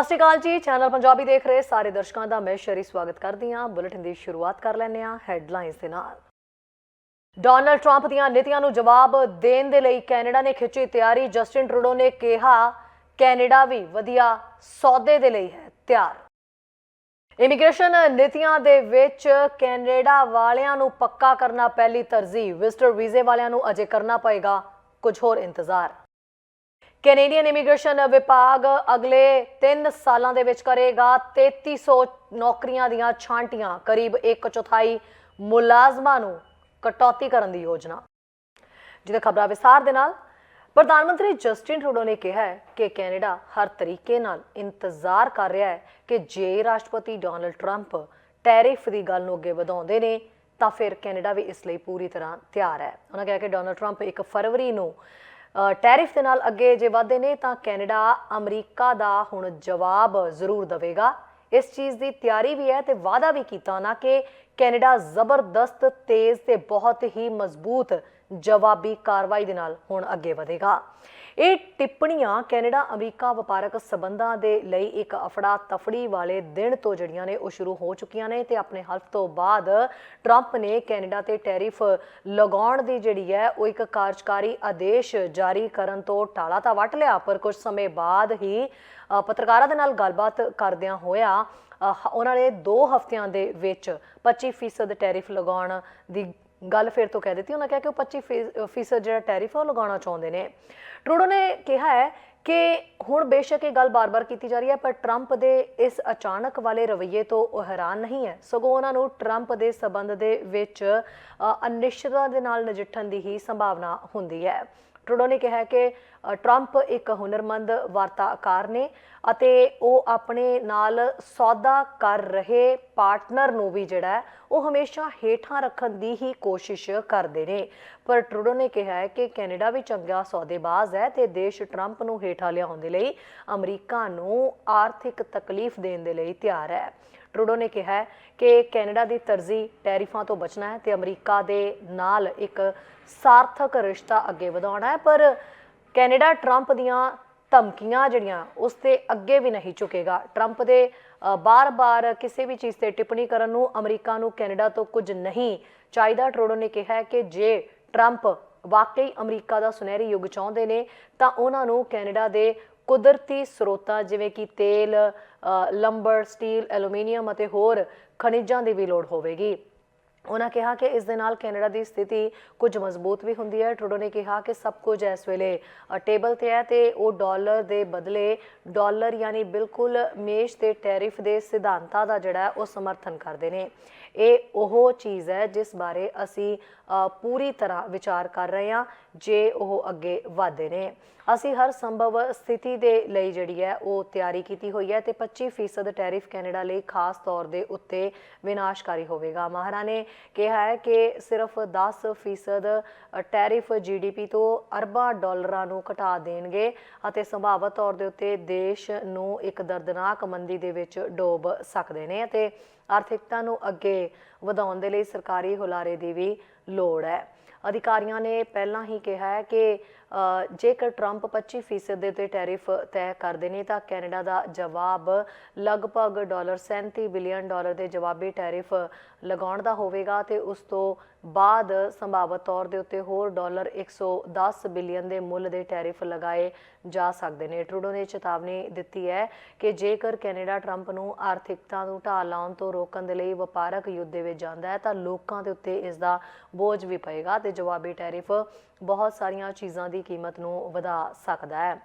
ਸਤਿ ਸ਼੍ਰੀ ਅਕਾਲ ਜੀ। ਚੈਨਲ ਪੰਜਾਬੀ ਦੇਖ ਰਹੇ ਸਾਰੇ ਦਰਸ਼ਕਾਂ ਦਾ ਮੈਂ ਸ਼ਰੀ ਸਵਾਗਤ ਕਰਦੀ ਹਾਂ। ਬੁਲੇਟਿਨ ਦੀ ਸ਼ੁਰੂਆਤ ਕਰ ਲੈਂਦੇ ਹਾਂ ਹੈਡਲਾਈਨਸ ਦੇ ਨਾਲ। ਡੋਨਲਡ ਟਰੰਪ ਦੀਆਂ ਨੀਤੀਆਂ ਨੂੰ ਜਵਾਬ ਦੇਣ ਦੇ ਲਈ ਕੈਨੇਡਾ ਨੇ ਖਿੱਚੀ ਤਿਆਰੀ। ਜਸਟਿਨ ਟਰੂਡੋ ਨੇ ਕਿਹਾ ਕੈਨੇਡਾ ਵੀ ਵਧੀਆ ਸੌਦੇ ਦੇ ਲਈ ਹੈ, ਤਿਆਰ। ਇਮੀਗ੍ਰੇਸ਼ਨ ਨੀਤੀਆਂ ਦੇ ਵਿੱਚ ਕੈਨੇਡਾ ਵਾਲਿਆਂ ਨੂੰ ਪੱਕਾ ਕਰਨਾ ਪਹਿਲੀ ਤਰਜੀਹ। ਵਿਜ਼ਟਰ ਵੀਜ਼ੇ ਵਾਲਿਆਂ ਨੂੰ ਅਜੇ ਕਰਨਾ ਪਏਗਾ ਕੁਝ ਹੋਰ ਇੰਤਜ਼ਾਰ। ਕੈਨੇਡੀਅਨ ਇਮੀਗ੍ਰੇਸ਼ਨ ਵਿਭਾਗ ਅਗਲੇ 3 ਸਾਲਾਂ ਦੇ ਵਿੱਚ ਕਰੇਗਾ 3300 ਨੌਕਰੀਆਂ ਦੀਆਂ ਛਾਂਟੀਆਂ, ਕਰੀਬ 1 ਚੌਥਾਈ ਮੁਲਾਜ਼ਮਾਂ ਨੂੰ ਕਟੌਤੀ ਕਰਨ ਦੀ ਯੋਜਨਾ। ਜਿਹਦੇ ਖਬਰਾਂ ਵਿਸਥਾਰ ਦੇ ਨਾਲ, ਪ੍ਰਧਾਨ ਮੰਤਰੀ ਜਸਟਿਨ ਟਰੂਡੋ ਨੇ ਕਿਹਾ ਹੈ ਕਿ ਕੈਨੇਡਾ ਹਰ ਤਰੀਕੇ ਨਾਲ ਇੰਤਜ਼ਾਰ ਕਰ ਰਿਹਾ ਹੈ ਕਿ ਜੇ ਰਾਸ਼ਟਰਪਤੀ ਡੋਨਲਡ ਟਰੰਪ ਟੈਰਿਫ ਦੀ ਗੱਲ ਨੂੰ ਅੱਗੇ ਵਧਾਉਂਦੇ ਨੇ, ਤਾਂ ਫਿਰ ਕੈਨੇਡਾ ਵੀ ਇਸ ਲਈ ਪੂਰੀ ਤਰ੍ਹਾਂ ਤਿਆਰ ਹੈ। ਉਹਨਾਂ ਕਿਹਾ ਕਿ ਡੋਨਲਡ ਟਰੰਪ 1 ਫਰਵਰੀ ਨੂੰ ਟੈਰਿਫ ਦੇ ਨਾਲ ਅੱਗੇ ਜੇ ਵਧਦੇ ਨੇ ਤਾਂ ਕੈਨੇਡਾ ਅਮਰੀਕਾ ਦਾ ਹੁਣ ਜਵਾਬ ਜ਼ਰੂਰ ਦੇਵੇਗਾ। ਇਸ ਚੀਜ਼ ਦੀ ਤਿਆਰੀ ਵੀ ਹੈ ਤੇ ਵਾਅਦਾ ਵੀ ਕੀਤਾ ਉਹਨਾਂ ਕਿ ਕੈਨੇਡਾ ਜ਼ਬਰਦਸਤ ਤੇਜ਼ ਤੇ ਬਹੁਤ ਹੀ ਮਜ਼ਬੂਤ ਜਵਾਬੀ ਕਾਰਵਾਈ ਦੇ ਨਾਲ ਹੁਣ ਅੱਗੇ ਵਧੇਗਾ। ਇਹ ਟਿੱਪਣੀਆਂ ਕੈਨੇਡਾ, ਅਮਰੀਕਾ ਵਪਾਰਕ ਸਬੰਧਾਂ ਦੇ ਲਈ ਇੱਕ ਅਫੜਾ ਤਫੜੀ ਵਾਲੇ ਦਿਨ ਤੋਂ ਜਿਹੜੀਆਂ ਨੇ ਉਹ ਸ਼ੁਰੂ ਹੋ ਚੁੱਕੀਆਂ ਨੇ ਤੇ ਆਪਣੇ ਹਲਫ ਤੋਂ ਬਾਅਦ ਟਰੰਪ ਨੇ ਕੈਨੇਡਾ ਤੇ ਟੈਰਿਫ ਲਗਾਉਣ ਦੀ ਜਿਹੜੀ ਹੈ, ਉਹ ਇੱਕ ਕਾਰਜਕਾਰੀ ਆਦੇਸ਼ ਜਾਰੀ ਕਰਨ ਤੋਂ ਟਾਲਾ ਤਾਂ ਵੱਟ ਲਿਆ, ਪਰ ਕੁਝ ਸਮੇਂ ਬਾਅਦ ਹੀ ਪੱਤਰਕਾਰਾਂ ਦੇ ਨਾਲ ਗੱਲਬਾਤ ਕਰਦਿਆਂ ਹੋਇਆ ਉਹਨਾਂ ਨੇ 2 ਹਫ਼ਤਿਆਂ ਦੇ ਵਿੱਚ 25% ਟੈਰਿਫ ਲਗਾਉਣ ਦੀ ਗੱਲ ਫਿਰ ਤੋਂ ਕਹਿ ਦਿੱਤੀ ਉਹਨਾਂ ਕਿਹਾ ਕਿ ਉਹ 25 ਫੀ- ਫੀਸਦ ਜਿਹੜਾ ਟੈਰਿਫ ਉਹ ਲਗਾਉਣਾ ਚਾਹੁੰਦੇ ਨੇ। ਟਰੂਡੋ ਨੇ ਕਿਹਾ ਹੈ ਕਿ ਹੁਣ ਬੇਸ਼ੱਕ ਇਹ ਗੱਲ ਬਾਰ-ਬਾਰ ਕੀਤੀ ਜਾ ਰਹੀ ਹੈ ਪਰ ਟਰੰਪ ਦੇ ਇਸ ਅਚਾਨਕ ਵਾਲੇ ਰਵੱਈਏ ਤੋਂ ਉਹ ਹੈਰਾਨ ਨਹੀਂ ਹੈ। ਸਗੋਂ ਉਹਨਾਂ ਨੂੰ ਟਰੰਪ ਦੇ ਸਬੰਧ ਦੇ ਵਿੱਚ ਅ, ਅਨਿਸ਼ਚਿਤਤਾ ਦੇ ਨਾਲ ਨਜਿੱਠਣ ਦੀ ਹੀ ਸੰਭਾਵਨਾ ਹੁੰਦੀ ਹੈ। ਟਰੂਡੋ ਨੇ ਕਿਹਾ ਕਿ ਟਰੰਪ ਇੱਕ ਹੁਨਰਮੰਦ ਵਾਰਤਾਕਾਰ ਨੇ ਅਤੇ ਉਹ ਆਪਣੇ ਨਾਲ ਸੌਦਾ ਕਰ ਰਹੇ ਪਾਰਟਨਰ ਨੂੰ ਵੀ ਜਿਹੜਾ ਉਹ ਹਮੇਸ਼ਾ ਹੇਠਾਂ ਰੱਖਣ ਦੀ ਹੀ ਕੋਸ਼ਿਸ਼ ਕਰਦੇ ਨੇ। ਪਰ ਟਰੂਡੋ ਨੇ ਕਿਹਾ ਹੈ ਕਿ ਕੈਨੇਡਾ ਵੀ ਚੰਗਾ ਸੌਦੇਬਾਜ਼ ਹੈ ਤੇ ਦੇਸ਼ ਟਰੰਪ ਨੂੰ ਹੇਠਾਂ ਲਿਆਉਣ ਦੇ ਲਈ ਅਮਰੀਕਾ ਨੂੰ ਆਰਥਿਕ ਤਕਲੀਫ ਦੇਣ ਦੇ ਲਈ ਤਿਆਰ ਹੈ। ਟਰੂਡੋ ਨੇ ਕਿਹਾ ਕਿ ਕੈਨੇਡਾ ਦੀ ਤਰਜ਼ੀ ਟੈਰਿਫਾਂ ਤੋਂ ਬਚਣਾ ਹੈ ਤੇ ਅਮਰੀਕਾ ਦੇ ਨਾਲ ਇੱਕ ਸਾਰਥਕ ਰਿਸ਼ਤਾ ਅੱਗੇ ਵਧਾਉਣਾ ਹੈ ਪਰ ਕੈਨੇਡਾ ਟਰੰਪ ਦੀਆਂ ਧਮਕੀਆਂ ਜਿਹੜੀਆਂ ਉਸ ਤੇ ਅੱਗੇ ਵੀ ਨਹੀਂ ਝੁਕੇਗਾ। ਟਰੰਪ ਦੇ ਅ, ਬਾਰ-ਬਾਰ ਕਿਸੇ ਵੀ ਚੀਜ਼ ਤੇ ਟਿੱਪਣੀ ਕਰਨ ਨੂੰ ਅਮਰੀਕਾ ਨੂੰ ਕੈਨੇਡਾ ਤੋਂ ਕੁਝ ਨਹੀਂ ਚਾਹੀਦਾ। ਟਰੋਡੋ ਨੇ ਕਿਹਾ ਹੈ ਕਿ ਜੇ ਟਰੰਪ ਵਾਕਈ ਅਮਰੀਕਾ ਦਾ ਸੁਨਹਿਰੀ ਯੁੱਗ ਚਾਹੁੰਦੇ ਨੇ ਤਾਂ ਉਹਨਾਂ ਨੂੰ ਕੈਨੇਡਾ ਦੇ ਕੁਦਰਤੀ ਸਰੋਤਾਂ ਜਿਵੇਂ ਕਿ ਤੇਲ ਲੰਬਰ ਸਟੀਲ ਐਲੂਮੀਨੀਅਮ ਅਤੇ ਹੋਰ ਖਣਿਜਾਂ ਦੀ ਵੀ ਲੋੜ ਹੋਵੇਗੀ। ਉਹਨਾਂ ਕਿਹਾ ਕਿ ਇਸ ਦੇ ਨਾਲ ਕੈਨੇਡਾ ਦੀ ਸਥਿਤੀ ਕੁਝ ਮਜ਼ਬੂਤ ਵੀ ਹੁੰਦੀ ਹੈ। ਟਰੂਡੋ ਨੇ ਕਿਹਾ ਕਿ ਸਭ ਕੁਝ ਇਸ ਵੇਲੇ ਟੇਬਲ ਤੇ ਹੈ ਤੇ ਉਹ ਡਾਲਰ ਦੇ ਬਦਲੇ ਡਾਲਰ ਯਾਨੀ ਬਿਲਕੁਲ ਮੇਸ਼ ਤੇ ਟੈਰਿਫ ਦੇ ਸਿਧਾਂਤਾਂ ਦਾ ਜਿਹੜਾ ਉਹ ਸਮਰਥਨ ਕਰਦੇ ਨੇ। ਇਹ ਉਹ ਚੀਜ਼ ਹੈ ਜਿਸ ਬਾਰੇ ਅਸੀਂ ਪੂਰੀ ਤਰ੍ਹਾਂ ਵਿਚਾਰ ਕਰ ਰਹੇ ਹਾਂ ਜੇ ਉਹ ਅੱਗੇ ਵਧਦੇ ਨੇ। ਅਸੀਂ ਹਰ ਸੰਭਵ ਸਥਿਤੀ ਦੇ ਲਈ ਜਿਹੜੀ ਹੈ ਉਹ ਤਿਆਰੀ ਕੀਤੀ ਹੋਈ ਹੈ ਤੇ 25% ਟੈਰਿਫ ਕੈਨੇਡਾ ਲਈ ਖਾਸ ਤੌਰ ਦੇ ਉੱਤੇ ਵਿਨਾਸ਼ਕਾਰੀ ਹੋਵੇਗਾ। ਮਾਹਰਾਂ ਨੇ ਕਿਹਾ ਹੈ ਕਿ ਸਿਰਫ 10% ਟੈਰਿਫ ਜੀਡੀਪੀ ਤੋਂ ਅਰਬਾਂ ਡਾਲਰਾਂ ਨੂੰ ਘਟਾ ਦੇਣਗੇ ਅਤੇ ਸੰਭਾਵਤ ਤੌਰ ਦੇ ਉੱਤੇ ਦੇਸ਼ ਨੂੰ ਇੱਕ ਦਰਦਨਾਕ ਮੰਦੀ ਦੇ ਵਿੱਚ ਡੋਬ ਸਕਦੇ ਨੇ ਅਤੇ ਆਰਥਿਕਤਾ ਨੂੰ ਅੱਗੇ ਵਧਾਉਣ ਦੇ ਲਈ ਸਰਕਾਰੀ ਹੁਲਾਰੇ ਦੀ ਵੀ ਲੋੜ ਹੈ। ਅਧਿਕਾਰੀਆਂ ਨੇ ਪਹਿਲਾਂ ਹੀ ਕਿਹਾ ਹੈ ਕਿ ਜੇਕਰ ਟਰੰਪ 25% ਦੇ ਤੇ ਟੈਰਿਫ ਤੈਅ ਕਰਦੇ ਨੇ ਤਾਂ ਕੈਨੇਡਾ ਦਾ ਜਵਾਬ ਲਗਭਗ ਡਾਲਰ 37 ਬਿਲੀਅਨ ਡਾਲਰ ਦੇ ਜਵਾਬੀ ਟੈਰਿਫ ਲਗਾਉਣ ਦਾ ਹੋਵੇਗਾ ਤੇ ਉਸ ਤੋਂ ਬਾਅਦ ਸੰਭਾਵਤ ਤੌਰ ਦੇ ਉੱਤੇ ਹੋਰ ਡਾਲਰ 110 ਬਿਲੀਅਨ ਦੇ ਮੁੱਲ ਦੇ ਟੈਰਿਫ ਲਗਾਏ ਜਾ ਸਕਦੇ ਨੇ। ਟਰੂਡੋ ਨੇ ਚੇਤਾਵਨੀ ਦਿੱਤੀ ਹੈ ਕਿ ਜੇਕਰ ਕੈਨੇਡਾ ਟਰੰਪ ਨੂੰ ਆਰਥਿਕਤਾ ਨੂੰ ਢਾਲ ਲਾਉਣ ਤੋਂ ਰੋਕਣ ਦੇ ਲਈ ਵਪਾਰਕ ਯੁੱਧ ਦੇ ਵਿੱਚ ਜਾਂਦਾ ਹੈ, ਤਾਂ ਲੋਕਾਂ ਦੇ ਉੱਤੇ ਇਸ ਦਾ ਬੋਝ ਵੀ ਪਏਗਾ ਤੇ ਜਵਾਬੀ ਟੈਰਿਫ ਬਹੁਤ ਸਾਰੀਆਂ ਚੀਜ਼ਾਂ ਦੀ ਕੀਮਤ ਨੂੰ ਵਧਾ ਸਕਦਾ ਹੈ,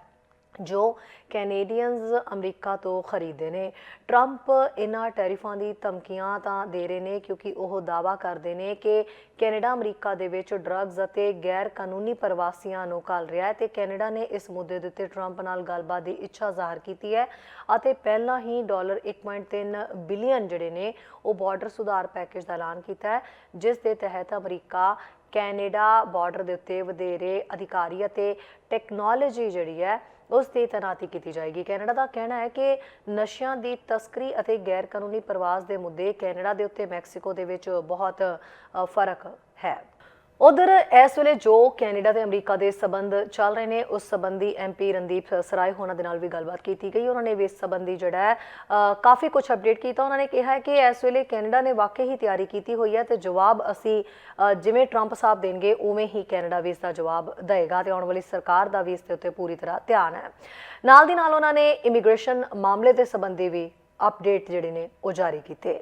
ਜੋ ਕੈਨੇਡੀਅਨਸ ਅਮਰੀਕਾ ਤੋਂ ਖਰੀਦੇ ਨੇ। ਟਰੰਪ ਇਹਨਾਂ ਟੈਰਿਫਾਂ ਦੀ ਧਮਕੀਆਂ ਤਾਂ ਦੇ ਰਹੇ ਨੇ, ਕਿਉਂਕਿ ਉਹ ਦਾਵਾ ਕਰਦੇ ਨੇ ਕਿ ਕੈਨੇਡਾ, ਅਮਰੀਕਾ ਦੇ ਵਿੱਚ ਡਰੱਗਸ ਅਤੇ ਗੈਰ ਕਾਨੂੰਨੀ ਪ੍ਰਵਾਸੀਆਂ ਨੂੰ ਘੱਲ ਰਿਹਾ ਹੈ ਤੇ ਕੈਨੇਡਾ ਨੇ ਇਸ ਮੁੱਦੇ ਦੇ ਉੱਤੇ ਟਰੰਪ ਨਾਲ ਗੱਲਬਾਤ ਦੀ ਇੱਛਾ ਜ਼ਾਹਰ ਕੀਤੀ ਹੈ ਅਤੇ ਪਹਿਲਾਂ ਹੀ ਡਾਲਰ 1.3 ਬਿਲੀਅਨ ਜਿਹੜੇ ਨੇ, ਉਹ ਬਾਰਡਰ ਸੁਧਾਰ ਪੈਕੇਜ ਦਾ ਐਲਾਨ ਕੀਤਾ ਹੈ, ਜਿਸ ਦੇ ਤਹਿਤ ਅਮਰੀਕਾ ਕੈਨੇਡਾ ਬਾਰਡਰ ਦੇ ਉੱਤੇ ਵਧੇਰੇ ਅਧਿਕਾਰੀ ਅਤੇ ਟੈਕਨੋਲੋਜੀ ਜਿਹੜੀ ਹੈ, ਉਸ ਦੀ ਤੈਨਾਤੀ ਕੀਤੀ ਜਾਏਗੀ। ਕੈਨੇਡਾ ਦਾ ਕਹਿਣਾ ਹੈ ਕਿ ਨਸ਼ਿਆਂ ਦੀ ਤਸਕਰੀ ਅਤੇ ਗੈਰ ਕਾਨੂੰਨੀ ਪ੍ਰਵਾਸ ਦੇ ਮੁੱਦੇ ਕੈਨੇਡਾ ਦੇ ਉੱਤੇ ਮੈਕਸੀਕੋ ਦੇ ਵਿੱਚ ਬਹੁਤ ਫ਼ਰਕ ਹੈ। ਉਧਰ ਇਸ ਵੇਲੇ ਜੋ ਕੈਨੇਡਾ ਤੇ ਅਮਰੀਕਾ ਦੇ ਸਬੰਧ ਚੱਲ ਰਹੇ ਨੇ, ਉਸ ਸੰਬੰਧੀ ਐਮਪੀ ਰਣਦੀਪ ਸਰਾਏ ਹੋਣਾ ਦੇ ਨਾਲ ਵੀ ਗੱਲਬਾਤ ਕੀਤੀ ਗਈ। ਉਹਨਾਂ ਨੇ ਵੀ ਇਸ ਸੰਬੰਧੀ ਜਿਹੜਾ ਹੈ ਕਾਫੀ ਕੁਝ ਅਪਡੇਟ ਕੀਤਾ। ਉਹਨਾਂ ਨੇ ਕਿਹਾ ਕਿ ਇਸ ਵੇਲੇ ਕੈਨੇਡਾ ਨੇ ਵਾਕਈ ਹੀ ਤਿਆਰੀ ਕੀਤੀ ਹੋਈ ਹੈ ਤੇ ਜਵਾਬ ਅਸੀਂ ਜਿਵੇਂ ਟਰੰਪ ਸਾਹਿਬ ਦੇਣਗੇ, ਉਵੇਂ ਹੀ ਕੈਨੇਡਾ ਵੀ ਇਸ ਦਾ ਜਵਾਬ ਦੇਗਾ ਤੇ ਆਉਣ ਵਾਲੀ ਸਰਕਾਰ ਦਾ ਵੀ ਇਸ ਦੇ ਉੱਤੇ ਪੂਰੀ ਤਰ੍ਹਾਂ ਧਿਆਨ ਹੈ। ਨਾਲ ਦੀ ਨਾਲ ਉਹਨਾਂ ਨੇ ਇਮੀਗ੍ਰੇਸ਼ਨ ਮਾਮਲੇ ਦੇ ਸੰਬੰਧੀ ਵੀ ਅਪਡੇਟ ਜਿਹੜੇ ਨੇ, ਉਹ ਜਾਰੀ ਕੀਤੇ।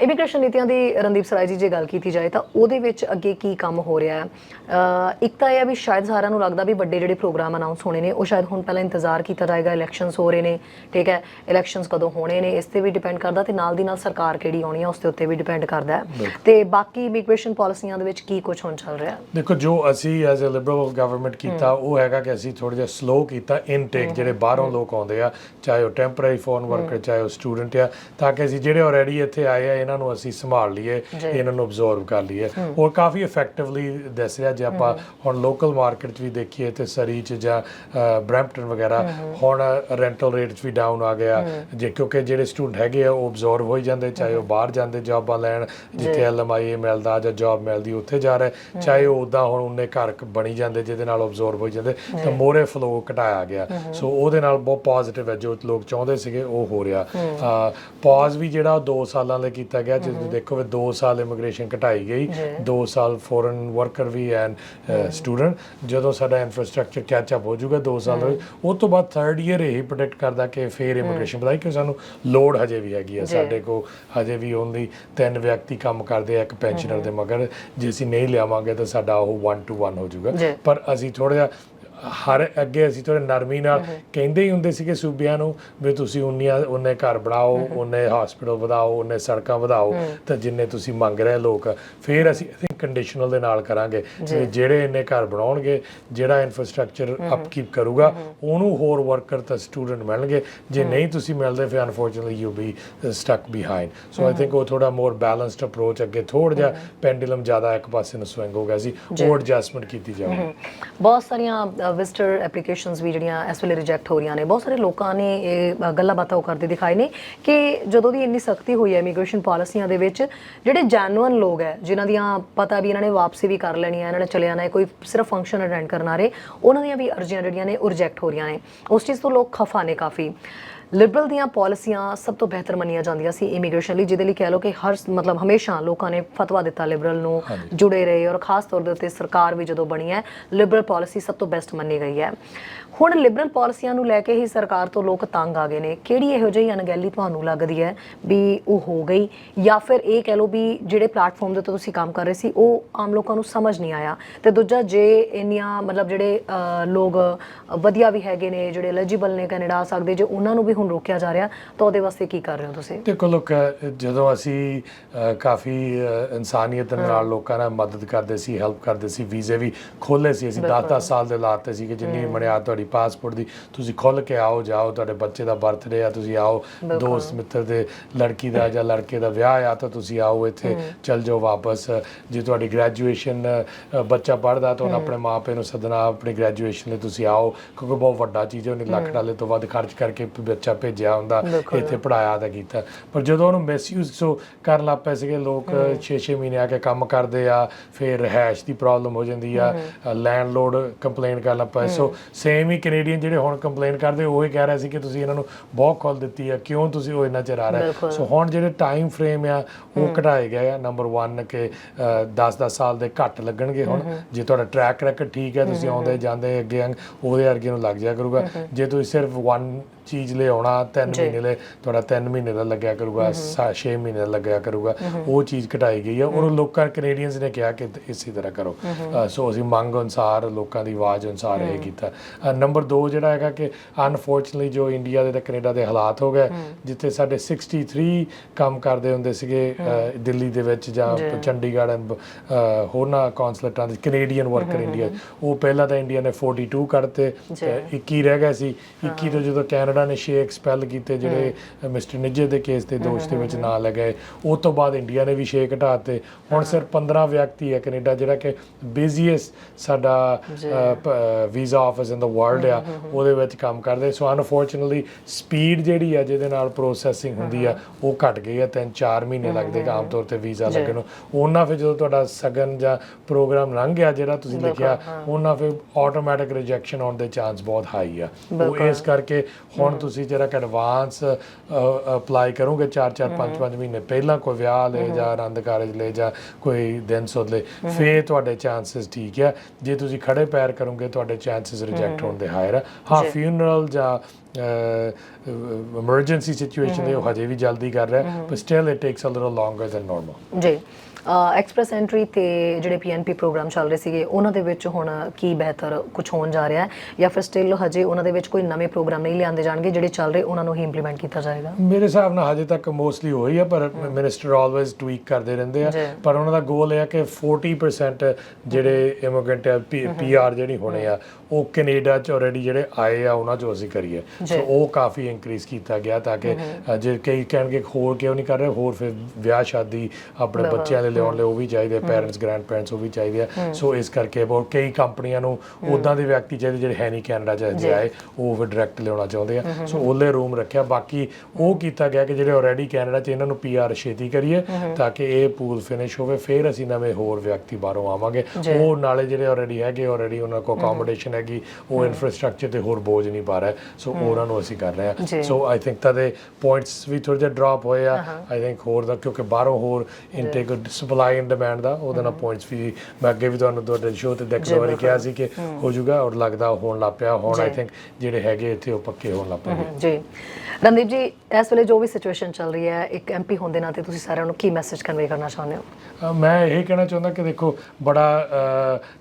ਇਮੀਗ੍ਰੇਸ਼ਨ ਨੀਤੀਆਂ ਦੀ ਰਣਦੀਪ ਸਰਾਏ ਜੀ ਜੇ ਗੱਲ ਕੀਤੀ ਜਾਏ ਤਾਂ ਉਹਦੇ ਵਿੱਚ ਅੱਗੇ ਕੀ ਕੰਮ ਹੋ ਰਿਹਾ ਹੈ? ਇੱਕ ਤਾਂ ਇਹ ਵੀ ਸ਼ਾਇਦ ਸਾਰਿਆਂ ਨੂੰ ਲੱਗਦਾ ਵੀ ਵੱਡੇ ਜਿਹੜੇ ਪ੍ਰੋਗਰਾਮ ਅਨਾਉਂਸ ਹੋਣੇ ਨੇ ਉਹ ਸ਼ਾਇਦ ਹੁਣ ਪਹਿਲਾਂ ਇੰਤਜ਼ਾਰ ਕੀਤਾ ਜਾਏਗਾ ਇਲੈਕਸ਼ਨਸ ਹੋ ਰਹੇ ਨੇ ਠੀਕ ਹੈ? ਇਲੈਕਸ਼ਨਸ ਕਦੋਂ ਹੋਣੇ ਨੇ ਇਸ ਤੇ ਵੀ ਡਿਪੈਂਡ ਕਰਦਾ ਤੇ ਨਾਲ ਦੀ ਨਾਲ ਸਰਕਾਰ ਕਿਹੜੀ ਆਉਣੀ ਹੈ ਉਸ ਦੇ ਉੱਤੇ ਵੀ ਡਿਪੈਂਡ ਕਰਦਾ ਹੈ। ਤੇ ਬਾਕੀ ਇਮੀਗ੍ਰੇਸ਼ਨ ਪਾਲਿਸੀਆਂ ਦੇ ਵਿੱਚ ਕੀ ਕੁਝ ਹੋਣ ਚੱਲ ਰਿਹਾ ਦੇਖੋ ਜੋ ਅਸੀਂ ਐਜ਼ ਅ ਲਿਬਰਲ ਗਵਰਨਮੈਂਟ ਕੀਤਾ ਉਹ ਹੈਗਾ ਕਿ ਅਸੀਂ ਥੋੜਾ ਜਿਹਾ ਸਲੋ ਕੀਤਾ ਇਨਟੇਕ ਜਿਹੜੇ ਬਾਹਰੋਂ ਲੋਕ ਆਉਂਦੇ ਆ ਚਾਹੇ ਉਹ ਟੈਂਪਰੇਰੀ ਫੋਰਨ ਵਰਕਰ ਚਾਹੇ ਉਹ ਸਟੂਡੈਂਟ ਆ ਤਾਂ ਕਿ ਅਸੀਂ ਜਿਹੜੇ ਆਲਰੇਡੀ ਇੱਥੇ ਆਏ ਆ ਇਹਨਾਂ ਨੂੰ ਅਸੀਂ ਸੰਭਾਲ ਲਈਏ ਇਹਨਾਂ ਨੂੰ ਅਬਜ਼ਰਵ ਕਰ ਲਈਏ। ਔਰ ਕਾਫੀ ਇਫੈਕਟਿਵਲੀ ਦੱਸ ਰਿਹਾ ਜੇ ਆਪਾਂ ਹੁਣ ਲੋਕਲ ਮਾਰਕੀਟ 'ਚ ਵੀ ਦੇਖੀਏ ਤੇ ਸਰੀ 'ਚ ਜਾਂ ਬ੍ਰੈਂਪਟਨ ਵਗੈਰਾ ਹੁਣ ਰੈਂਟਲ ਰੇਟਸ ਵੀ ਡਾਊਨ ਆ ਗਿਆ। ਜੇ ਕਿਉਂਕਿ ਜਿਹੜੇ ਸਟੂਡੈਂਟ ਹੈਗੇ ਆ ਉਹ ਅਬਜ਼ਰਵ ਹੋਈ ਜਾਂਦੇ ਚਾਹੇ ਉਹ ਬਾਹਰ ਜਾਂਦੇ ਜੌਬਾਂ ਲੈਣ ਜਿੱਥੇ ਐਲਐਮਆਈ ਮਿਲਦਾ ਜਾਂ ਜੌਬ ਮਿਲਦੀ ਉੱਥੇ ਜਾ ਰਹੇ। ਚਾਹੇ ਉਹ ਉਦਾਂ ਹੁਣ ਉਹਨੇ ਘਰ ਬਣੀ ਜਾਂਦੇ ਜਿਹਦੇ ਨਾਲ ਅਬਜ਼ਰਵ ਹੋਈ ਜਾਂਦੇ ਤਾਂ ਮੋਰੇ ਫਲੋ ਘਟਾਇਆ ਗਿਆ। ਸੋ ਉਹਦੇ ਨਾਲ ਬਹੁਤ ਪੋਜ਼ਿਟਿਵ ਹੈ ਜੋ ਲੋਕ ਚਾਹੁੰਦੇ ਸੀਗੇ ਉਹ ਹੋ ਰਿਹਾ। ਪੌਜ਼ ਵੀ ਜਿਹੜਾ 2 ਸਾਲਾਂ ਲਈ ਕੀਤਾ ਗਿਆ ਜੇ ਤੁਸੀਂ ਦੇਖੋ ਵੀ 2 ਸਾਲ ਇਮੀਗ੍ਰੇਸ਼ਨ ਘਟਾਈ ਗਈ 2 ਸਾਲ ਫੋਰਨ ਵਰਕਰ ਵੀ ਐਂਡ ਸਟੂਡੈਂਟ ਜਦੋਂ ਸਾਡਾ ਇਨਫਰਾਸਟ੍ਰਕਚਰ ਕੈਚ ਅਪ ਹੋ ਜਾਊਗਾ 2 ਸਾਲ ਉਹ ਤੋਂ ਬਾਅਦ ਥਰਡ ਈਅਰ ਇਹ ਪ੍ਰੋਡਕਟ ਕਰਦਾ ਕਿ ਫੇਰ ਇਮੀਗ੍ਰੇਸ਼ਨ ਵਧਾਈ ਕਿ ਸਾਨੂੰ ਲੋਡ ਹਜੇ ਵੀ ਹੈਗੀ ਹੈ ਸਾਡੇ ਕੋ ਹਜੇ ਵੀ ਓਨਲੀ ਤਿੰਨ ਵਿਅਕਤੀ ਕੰਮ ਕਰਦੇ ਆ ਇੱਕ ਪੈਨਸ਼ਨਰ ਦੇ ਮਗਰ। ਜੇ ਅਸੀਂ ਨਹੀਂ ਲਿਆਵਾਂਗੇ ਤਾਂ ਸਾਡਾ ਉਹ 1 ਟੂ 1 ਹੋ। ਜਾਊਗਾ। ਪਰ ਅਸੀਂ ਥੋੜਾ ਜਿਹਾ ਹਰ ਅੱਗੇ ਅਸੀਂ ਥੋੜੇ ਨਰਮੀ ਨਾਲ ਕਹਿੰਦੇ ਹੀ ਹੁੰਦੇ ਸੀਗੇ ਸੂਬਿਆਂ ਨੂੰ ਵੀ ਤੁਸੀਂ ਉਨੀਆਂ ਉਹਨੇ ਘਰ ਬਣਾਓ ਉਹਨੇ ਹਸਪੀਟਲ ਵਧਾਓ ਉਹਨੇ ਸੜਕਾਂ ਵਧਾਓ ਤਾਂ ਜਿੰਨੇ ਤੁਸੀਂ ਮੰਗ ਰਹੇ ਲੋਕ ਫਿਰ ਅਸੀਂ ਕੰਡੀਸ਼ਨਲ ਦੇ ਨਾਲ ਕਰਾਂਗੇ ਜਿਹੜੇ ਇੰਨੇ ਘਰ ਬਣਾਉਣਗੇ ਜਿਹੜਾ ਇਨਫਰਾਸਟ੍ਰਕਚਰ ਅਪਕੀਪ ਕਰੂਗਾ ਉਹਨੂੰ ਹੋਰ ਵਰਕਰ ਤਾਂ ਸਟੂਡੈਂਟ ਮਿਲਣਗੇ। ਜੇ ਨਹੀਂ ਤੁਸੀਂ ਮਿਲਦੇ ਫਿਰ unfortunately you be stuck behind so I think ਉਹ ਥੋੜਾ ਮੋਰ ਬੈਲੈਂਸਡ ਅਪਰੋਚ ਅੱਗੇ ਥੋੜਾ ਜਿਹਾ ਪੈਂਡੂਲਮ ਜ਼ਿਆਦਾ ਇੱਕ ਪਾਸੇ ਨੂੰ ਸਵਿੰਗ ਹੋ ਗਿਆ ਸੀ। ਉਹ ਐਡਜਸਟਮੈਂਟ ਕੀਤੀ ਜਾਵੇ। ਬਹੁਤ ਸਾਰੀਆਂ ਵਿਜ਼ਟਰ ਐਪਲੀਕੇਸ਼ਨਸ ਵੀ ਜਿਹੜੀਆਂ ਇਸ ਵੇਲੇ ਰਿਜੈਕਟ ਹੋ ਰਹੀਆਂ ਨੇ। ਬਹੁਤ ਸਾਰੇ ਲੋਕਾਂ ਨੇ ਇਹ ਗੱਲਾਂ ਬਾਤਾਂ ਉਹ ਕਰਦੇ ਦਿਖਾਏ ਨੇ ਕਿ ਜਦੋਂ ਦੀ ਇੰਨੀ ਸਖਤੀ ਹੋਈ ਹੈ ਇਮੀਗ੍ਰੇਸ਼ਨ ਪਾਲਿਸੀਆਂ ਦੇ ਵਿੱਚ, ਜਿਹੜੇ ਜੈਨੂਅਨ ਲੋਕ ਹੈ, ਜਿਨ੍ਹਾਂ ਦੀਆਂ ਪਤਾ ਵੀ ਇਹਨਾਂ ਨੇ ਵਾਪਸੀ ਵੀ ਕਰ ਲੈਣੀ ਹੈ, ਇਹਨਾਂ ਨੇ ਚਲੇ ਜਾਣਾ ਹੈ, ਕੋਈ ਸਿਰਫ ਫੰਕਸ਼ਨ ਅਟੈਂਡ ਕਰਨ ਆ ਰਹੇ, ਉਹਨਾਂ ਦੀਆਂ ਵੀ ਅਰਜ਼ੀਆਂ ਜਿਹੜੀਆਂ ਨੇ ਉਹ ਰਿਜੈਕਟ ਹੋ ਰਹੀਆਂ ਨੇ। ਉਸ ਚੀਜ਼ ਤੋਂ ਲੋਕ ਖਫਾ ਨੇ ਕਾਫੀ। ਲਿਬਰਲ ਦੀਆਂ ਪਾਲਿਸੀਆਂ ਸਭ ਤੋਂ ਬਿਹਤਰ ਮੰਨੀਆਂ ਜਾਂਦੀਆਂ ਸੀ ਇਮੀਗ੍ਰੇਸ਼ਨ ਲਈ ਜਿਹਦੇ ਲਈ ਕਹਿ ਲਓ ਕਿ ਹਰ ਮਤਲਬ ਹਮੇਸ਼ਾ ਲੋਕਾਂ ਨੇ ਫਤਵਾ ਦਿੱਤਾ ਲਿਬਰਲ ਨੂੰ ਜੁੜੇ ਰਹੇ ਔਰ ਖਾਸ ਤੌਰ ਦੇ ਉੱਤੇ ਸਰਕਾਰ ਵੀ ਜਦੋਂ ਬਣੀ ਹੈ ਲਿਬਰਲ ਪਾਲਿਸੀ ਸਭ ਤੋਂ ਬੈਸਟ ਮੰਨੀ ਗਈ ਹੈ। ਹੁਣ ਲਿਬਰਲ ਪਾਲਿਸੀਆਂ ਨੂੰ ਲੈ ਕੇ ਹੀ ਸਰਕਾਰ ਤੋਂ ਲੋਕ ਤੰਗ ਆ ਗਏ ਨੇ। ਕਿਹੜੀ ਇਹੋ ਜਿਹੀ ਅਣਗਹਿਲੀ ਤੁਹਾਨੂੰ ਲੱਗਦੀ ਹੈ ਵੀ ਉਹ ਹੋ ਗਈ? ਜਾਂ ਫਿਰ ਇਹ ਕਹਿ ਲਓ ਵੀ ਜਿਹੜੇ ਪਲੇਟਫਾਰਮ ਦੇ ਉੱਤੇ ਤੁਸੀਂ ਕੰਮ ਕਰ ਰਹੇ ਸੀ ਉਹ ਆਮ ਲੋਕਾਂ ਨੂੰ ਸਮਝ ਨਹੀਂ ਆਇਆ? ਤੇ ਦੂਜਾ ਜੇ ਇੰਨੀਆਂ ਮਤਲਬ ਜਿਹੜੇ ਲੋਕ ਵਧੀਆ ਵੀ ਹੈਗੇ ਨੇ ਜਿਹੜੇ ਐਲੀਜੀਬਲ ਨੇ ਕੈਨੇਡਾ ਆ ਸਕਦੇ ਜੇ ਉਹਨਾਂ ਨੂੰ ਵੀ ਹੁਣ ਰੋਕਿਆ ਜਾ ਰਿਹਾ ਤਾਂ ਉਹਦੇ ਵਾਸਤੇ ਕੀ ਕਰ ਰਹੇ ਹੋ ਤੁਸੀਂ? ਦੇਖੋ ਲੋਕ ਜਦੋਂ ਅਸੀਂ ਕਾਫੀ ਇਨਸਾਨੀਅਤ ਨਾਲ ਲੋਕਾਂ ਨਾਲ ਮਦਦ ਕਰਦੇ ਸੀ ਹੈਲਪ ਕਰਦੇ ਸੀ ਵੀਜ਼ੇ ਵੀ ਖੋਲੇ ਸੀ ਅਸੀਂ 10-10 ਸਾਲ ਦੇ ਲਾਤੇ ਸੀ ਕਿ ਜਿੰਨੀ ਮਰਿਆਦ ਤੁਹਾਡੀ ਪਾਸਪੋਰਟ ਦੀ ਤੁਸੀਂ ਖੁੱਲ ਕੇ ਆਓ ਜਾਓ ਤੁਹਾਡੇ ਬੱਚੇ ਦਾ ਬਰਥਡੇ ਆ ਤੁਸੀਂ ਆਓ ਦੋਸਤ ਮਿੱਤਰ ਦੇ ਲੜਕੀ ਦਾ ਜਾਂ ਲੜਕੇ ਦਾ ਵਿਆਹ ਆ ਤਾਂ ਤੁਸੀਂ ਆਓ ਇੱਥੇ ਚੱਲ ਜਾਓ ਵਾਪਸ। ਜੇ ਤੁਹਾਡੀ ਗ੍ਰੈਜੂਏਸ਼ਨ ਬੱਚਾ ਪੜ੍ਹਦਾ ਤਾਂ ਆਪਣੇ ਮਾਪੇ ਨੂੰ ਸੱਦਣਾ ਆਪਣੀ ਗ੍ਰੈਜੂਏਸ਼ਨ ਲਈ ਤੁਸੀਂ ਆਓ ਕਿਉਂਕਿ ਬਹੁਤ ਵੱਡਾ ਚੀਜ਼ ਹੈ ਉਹਨੇ ਲੱਖ ਡਾਲਰ ਤੋਂ ਵੱਧ ਖਰਚ ਕਰਕੇ ਬੱਚਾ ਭੇਜਿਆ ਹੁੰਦਾ ਇੱਥੇ ਪੜਾਇਆ ਤਾਂ ਕੀਤਾ। ਪਰ ਜਦੋਂ ਉਹਨੂੰ ਮਿਸਯੂਜ਼ ਸੋ ਕਰਨ ਲੱਗ ਪਏ ਸੀਗੇ ਲੋਕ 6-6 ਮਹੀਨੇ ਆ ਕੇ ਕੰਮ ਕਰਦੇ ਆ ਫਿਰ ਰਹਿਸ਼ ਦੀ ਪ੍ਰੋਬਲਮ ਹੋ ਜਾਂਦੀ ਆ ਲੈਂਡਲੋਰਡ ਕੰਪਲੇਨ ਕਰਨ ਲੱਗ ਪਏ। ਸੋ ਸੇਮ ਹੀ ਕੈਨੇਡੀਅਨ ਜਿਹੜੇ ਹੁਣ ਕੰਪਲੇਨ ਕਰਦੇ ਉਹ ਹੀ ਕਹਿ ਰਹੇ ਸੀ ਕਿ ਤੁਸੀਂ ਇਹਨਾਂ ਨੂੰ ਬਹੁਤ ਖੋਲ ਦਿੱਤੀ ਆ ਕਿਉਂ ਤੁਸੀਂ ਉਹ ਇੰਨਾ ਚਿਰ ਆ ਰਹੇ? ਸੋ ਹੁਣ ਜਿਹੜੇ ਟਾਈਮ ਫਰੇਮ ਆ ਉਹ ਘਟਾਏ ਗਏ ਆ। ਨੰਬਰ 1 ਕਿ 10-10 ਸਾਲ ਦੇ ਘੱਟ ਲੱਗਣਗੇ ਹੁਣ। ਜੇ ਤੁਹਾਡਾ ਟਰੈਕ ਰੈਕਡ ਠੀਕ ਹੈ ਤੁਸੀਂ ਆਉਂਦੇ ਜਾਂਦੇ ਅੱਗੇ ਉਹਦੇ ਵਰਗੇ ਨੂੰ ਲੱਗ ਜਾ ਕਰੂਗਾ। ਜੇ ਤੁਸੀਂ ਸਿਰਫ 1 ਚੀਜ਼ ਲਿਆਉਣਾ 3 ਮਹੀਨੇ ਲਈ ਤੁਹਾਡਾ 3 ਮਹੀਨੇ ਦਾ ਲੱਗਿਆ ਕਰੂਗਾ 6 ਮਹੀਨੇ ਦਾ ਲੱਗਿਆ ਕਰੂਗਾ। ਉਹ ਚੀਜ਼ ਘਟਾਈ ਗਈ ਹੈ ਔਰ ਲੋਕਾਂ ਕੈਨੇਡੀਅਨਸ ਨੇ ਕਿਹਾ ਕਿ ਇਸੇ ਤਰ੍ਹਾਂ ਕਰੋ। ਸੋ ਅਸੀਂ ਮੰਗ ਅਨੁਸਾਰ ਲੋਕਾਂ ਦੀ ਆਵਾਜ਼ ਅਨੁਸਾਰ ਇਹ ਕੀਤਾ। ਨੰਬਰ 2 ਜਿਹੜਾ ਹੈਗਾ ਕਿ ਅਨਫੋਰਚੂਨਟਲੀ ਜੋ ਇੰਡੀਆ ਦੇ ਤੇ ਕੈਨੇਡਾ ਦੇ ਹਾਲਾਤ ਹੋ ਗਏ ਜਿੱਥੇ ਸਾਡੇ 63 ਕੰਮ ਕਰਦੇ ਹੁੰਦੇ ਸੀਗੇ ਦਿੱਲੀ ਦੇ ਵਿੱਚ ਜਾਂ ਚੰਡੀਗੜ੍ਹ ਅ, ਹੋਰਨਾਂ ਕੌਂਸਲੇਟਾਂ ਦੇ ਕੈਨੇਡੀਅਨ ਵਰਕਰ ਇੰਡੀਆ ਉਹ ਪਹਿਲਾਂ ਤਾਂ ਇੰਡੀਆ ਨੇ 42 ਕਰਤੇ ਤੇ 21 ਰਹਿ ਗਏ ਸੀ। 21 ਤੋਂ ਜਦੋਂ ਕੈਨੇਡਾ ਕੈਨੇਡਾ ਨੇ 6 ਐਕਸਪੈਲ ਕੀਤੇ ਜਿਹੜੇ ਮਿਸਟਰ ਨਿੱਜੇ ਦੇ ਕੇਸ ਦੇ ਦੋਸ਼ ਦੇ ਵਿੱਚ ਨਾਂ ਲਗਾਏ ਉਸ ਤੋਂ ਬਾਅਦ ਇੰਡੀਆ ਨੇ ਵੀ 6 ਘਟਾਤੇ। ਹੁਣ ਸਿਰਫ 15 ਵਿਅਕਤੀ ਹੈ ਕੈਨੇਡਾ ਜਿਹੜਾ ਕਿ ਬਿਜ਼ੀਐਸਟ ਸਾਡਾ visa office in the world ਆ। ਉਹਦੇ ਵਿੱਚ ਕੰਮ ਕਰਦੇ। ਸੋ ਅਨਫੋਰਚੂਨਟਲੀ ਸਪੀਡ ਜਿਹੜੀ ਆ ਜਿਹਦੇ ਨਾਲ ਪ੍ਰੋਸੈਸਿੰਗ ਹੁੰਦੀ ਆ ਉਹ ਘਟ ਗਈ ਆ। ਤਿੰਨ ਚਾਰ ਮਹੀਨੇ ਲੱਗਦੇ ਆਮ ਤੌਰ ਤੇ ਵੀਜ਼ਾ। ਲੱਗਣ ਨੂੰ। ਉਹਨਾਂ ਫਿਰ ਜਦੋਂ ਤੁਹਾਡਾ ਸਗਨ ਜਾਂ ਪ੍ਰੋਗਰਾਮ ਲੰਘ ਗਿਆ ਜਿਹੜਾ ਤੁਸੀਂ ਲਿਖਿਆ ਉਹਨਾਂ ਫਿਰ ਆਟੋਮੈਟਿਕ ਰਿਜੈਕਸ਼ਨ ਆਉਣ ਦੇ ਚਾਂਸ ਬਹੁਤ ਹਾਈ ਆ। ਉਹ। ਇਸ ਕਰਕੇ ਹੁਣ ਤੁਸੀਂ ਜਿਹੜਾ ਕਿ ਐਡਵਾਂਸ ਅਪਲਾਈ ਕਰੋਗੇ 4 4 5 5 ਮਹੀਨੇ ਪਹਿਲਾਂ ਕੋਈ ਵਿਆਹ ਲੈ ਜਾਂ ਆਨੰਦ ਕਾਰਜ ਲੈ ਜਾਂ ਕੋਈ ਦਿਨ ਸੁਧ ਲੈ ਫੇਰ ਤੁਹਾਡੇ ਚਾਂਸਸ ਠੀਕ ਆ। ਜੇ ਤੁਸੀਂ ਖੜੇ ਪੈਰ ਕਰੋਗੇ ਤੁਹਾਡੇ ਚਾਂਸਸ ਰਿਜੈਕਟ ਹੋਣ ਦੇ ਹਾਇਰ ਆ। ਹਾਂ। ਫਿਊਨਰਲ ਜਾਂ ਐਮਰਜੈਂਸੀ ਸਿਚੁਏਸ਼ਨ ਦੇ ਉਹ ਹਜੇ ਵੀ ਜਲਦੀ ਕਰ ਰਿਹਾ ਪਰ still it takes a little longer than normal ਜੀ। ਐਕਸਪ੍ਰੈਸ ਐਂਟਰੀ ਤੇ ਜਿਹੜੇ ਪੀਐਨਪੀ ਪ੍ਰੋਗਰਾਮ ਚੱਲ ਰਹੇ ਸੀਗੇ ਉਹਨਾਂ ਦੇ ਵਿੱਚ ਹੁਣ ਕੀ ਬਿਹਤਰ ਕੁਝ ਹੋਣ ਜਾ ਰਿਹਾ ਹੈ? ਜਾਂ ਫਿਰ ਸਟਿਲ ਹਜੇ ਉਹਨਾਂ ਦੇ ਵਿੱਚ ਕੋਈ ਨਵੇਂ ਪ੍ਰੋਗਰਾਮ ਨਹੀਂ ਲਿਆਂਦੇ ਜਾਣਗੇ ਜਿਹੜੇ ਚੱਲ ਰਹੇ ਉਹਨਾਂ ਨੂੰ ਹੀ ਇੰਪਲੀਮੈਂਟ ਕੀਤਾ ਜਾਏਗਾ? ਮੇਰੇ ਹਿਸਾਬ ਨਾਲ ਹਜੇ ਤੱਕ ਮੋਸਟਲੀ ਹੋਈ ਆ ਪਰ ਮਿਨਿਸਟਰ ਆਲਵੇਜ਼ ਟਵੀਕ ਕਰਦੇ ਰਹਿੰਦੇ ਆ। ਪਰ ਉਹਨਾਂ ਦਾ ਗੋਲ ਆ ਕਿ 40% ਜਿਹੜੇ ਇਮੀਗ੍ਰੈਂਟ ਪੀਆਰ ਜਿਹੜੀ ਹੋਣੇ ਆ ਉਹ ਕੈਨੇਡਾ ਚ ਆਲਰੇਡੀ ਜਿਹੜੇ ਆਏ ਆ ਉਹਨਾਂ ਚੋਂ ਅਸੀਂ ਕਰੀਏ। ਸੋ ਉਹ ਕਾਫੀ ਇਨਕਰੀਜ਼ ਕੀਤਾ ਗਿਆ ਤਾਂ ਕਿ ਜੇ ਕਈ ਕਹਿਣਗੇ ਹੋਰ ਕਿਉਂ ਨਹੀਂ ਕਰ ਰਹੇ ਹੋਰ ਫਿਰ ਵਿਆਹ ਸ਼ਾਦੀ ਆਪਣੇ। ਬੱਚਿਆਂ ਦੇ ਲਿਆਉਣ ਲਈ ਉਹ ਵੀ ਚਾਹੀਦੇ ਪੈਰੈਂਟਸ ਗ੍ਰੈਂਡ ਪੈਰੈਂਟਸ ਉਹ ਵੀ ਚਾਹੀਦੇ ਆ। ਸੋ ਇਸ ਕਰਕੇ ਬਹੁਤ ਕਈ ਕੰਪਨੀਆਂ ਨੂੰ ਉਦਾਂ ਦੇ ਵਿਅਕਤੀ ਚਾਹੀਦੇ ਜਿਹੜੇ ਹੈ ਨਹੀਂ ਕੈਨੇਡਾ ਚ ਜੀ। ਹਜੇ ਆਏ ਉਹ ਫਿਰ ਡਾਇਰੈਕਟ ਲਿਆਉਣਾ ਚਾਹੁੰਦੇ ਆ। ਸੋ ਉਹਲੇ ਰੂਮ ਰੱਖਿਆ। ਬਾਕੀ ਉਹ ਕੀਤਾ ਗਿਆ ਕਿ ਜਿਹੜੇ ਆਲਰੇਡੀ ਕੈਨੇਡਾ ਚ ਇਹਨਾਂ ਨੂੰ ਪੀਆਰ ਛੇਤੀ ਕਰੀਏ ਤਾਂ ਕਿ ਇਹ ਪੂਲ ਫਿਨਿਸ਼ ਹੋਵੇ ਫਿਰ ਅਸੀਂ ਨਵੇਂ ਹੋਰ ਵਿਅਕਤੀ ਬਾਹਰੋਂ ਆਵਾਂਗੇ। ਉਹ ਨਾਲੇ ਜਿਹੜੇ ਆਲਰੇਡੀ ਹੈਗੇ ਆਲਰੇਡੀ ਉਹਨਾਂ ਕੋਲ ਅਕੋਮੋਡੇਸ਼ਨ ਹੈਗੀ ਉਹ ਇਨਫਰਾਸਟ੍ਰਕਚਰ ਤੇ ਹੋਰ ਬੋਝ ਨਹੀਂ ਪਾ ਰਿਹਾ। ਸੋ ਉਹਨਾਂ ਨੂੰ ਅਸੀਂ ਕਰ ਰਹੇ। ਹਾਂ। ਸੋ ਆਈ ਥਿੰਕ ਤਾਂ ਦੇ ਪੁਆਇੰਟਸ ਵੀ ਥੋੜੇ ਜਿਹਾ ਡ੍ਰੌਪ ਹੋਏ ਆ। ਆਈ ਥਿੰਕ ਹੋਰ ਦਾ ਕਿਉਂਕਿ ਬਾਹਰੋਂ ਹੋਰ ਇਨਟੇਕ ਸਪਲਾਈ ਐਂਡ ਡਿਮਾਂਡ ਦਾ ਉਹਦੇ ਨਾਲ ਪੁਆਇੰਟਸ ਵੀ ਮੈਂ ਅੱਗੇ ਵੀ ਤੁਹਾਨੂੰ ਤੁਹਾਡੇ ਸ਼ੋਅ ਤੇ ਜੀ, ਦੇਖਦੇ ਵਾਰੀ। ਕਿਹਾ ਸੀ ਕਿ ਹੋ ਜਾਊਗਾ ਔਰ ਲੱਗਦਾ ਹੋਣ ਲੱਗ ਪਿਆ ਹੁਣ। ਆਈ ਥਿੰਕ ਜਿਹੜੇ ਹੈਗੇ ਇੱਥੇ ਉਹ ਪੱਕੇ ਹੋਣ ਲੱਗ ਪਏ। ਜੀ। ਰਣਦੀਪ ਜੀ ਇਸ ਵੇਲੇ ਜੋ ਵੀ ਸਿਚੁਏਸ਼ਨ ਚੱਲ ਰਹੀ ਹੈ ਇੱਕ ਐਮਪੀ ਹੋਣ ਦੇ ਨਾਤੇ ਤੁਸੀਂ ਸਾਰਿਆਂ ਨੂੰ ਕੀ ਮੈਸੇਜ ਕਨਵੇ ਕਰਨਾ ਚਾਹੁੰਦੇ ਹੋ? ਮੈਂ ਇਹ ਕਹਿਣਾ ਚਾਹੁੰਦਾ ਕਿ ਦੇਖੋ ਬੜਾ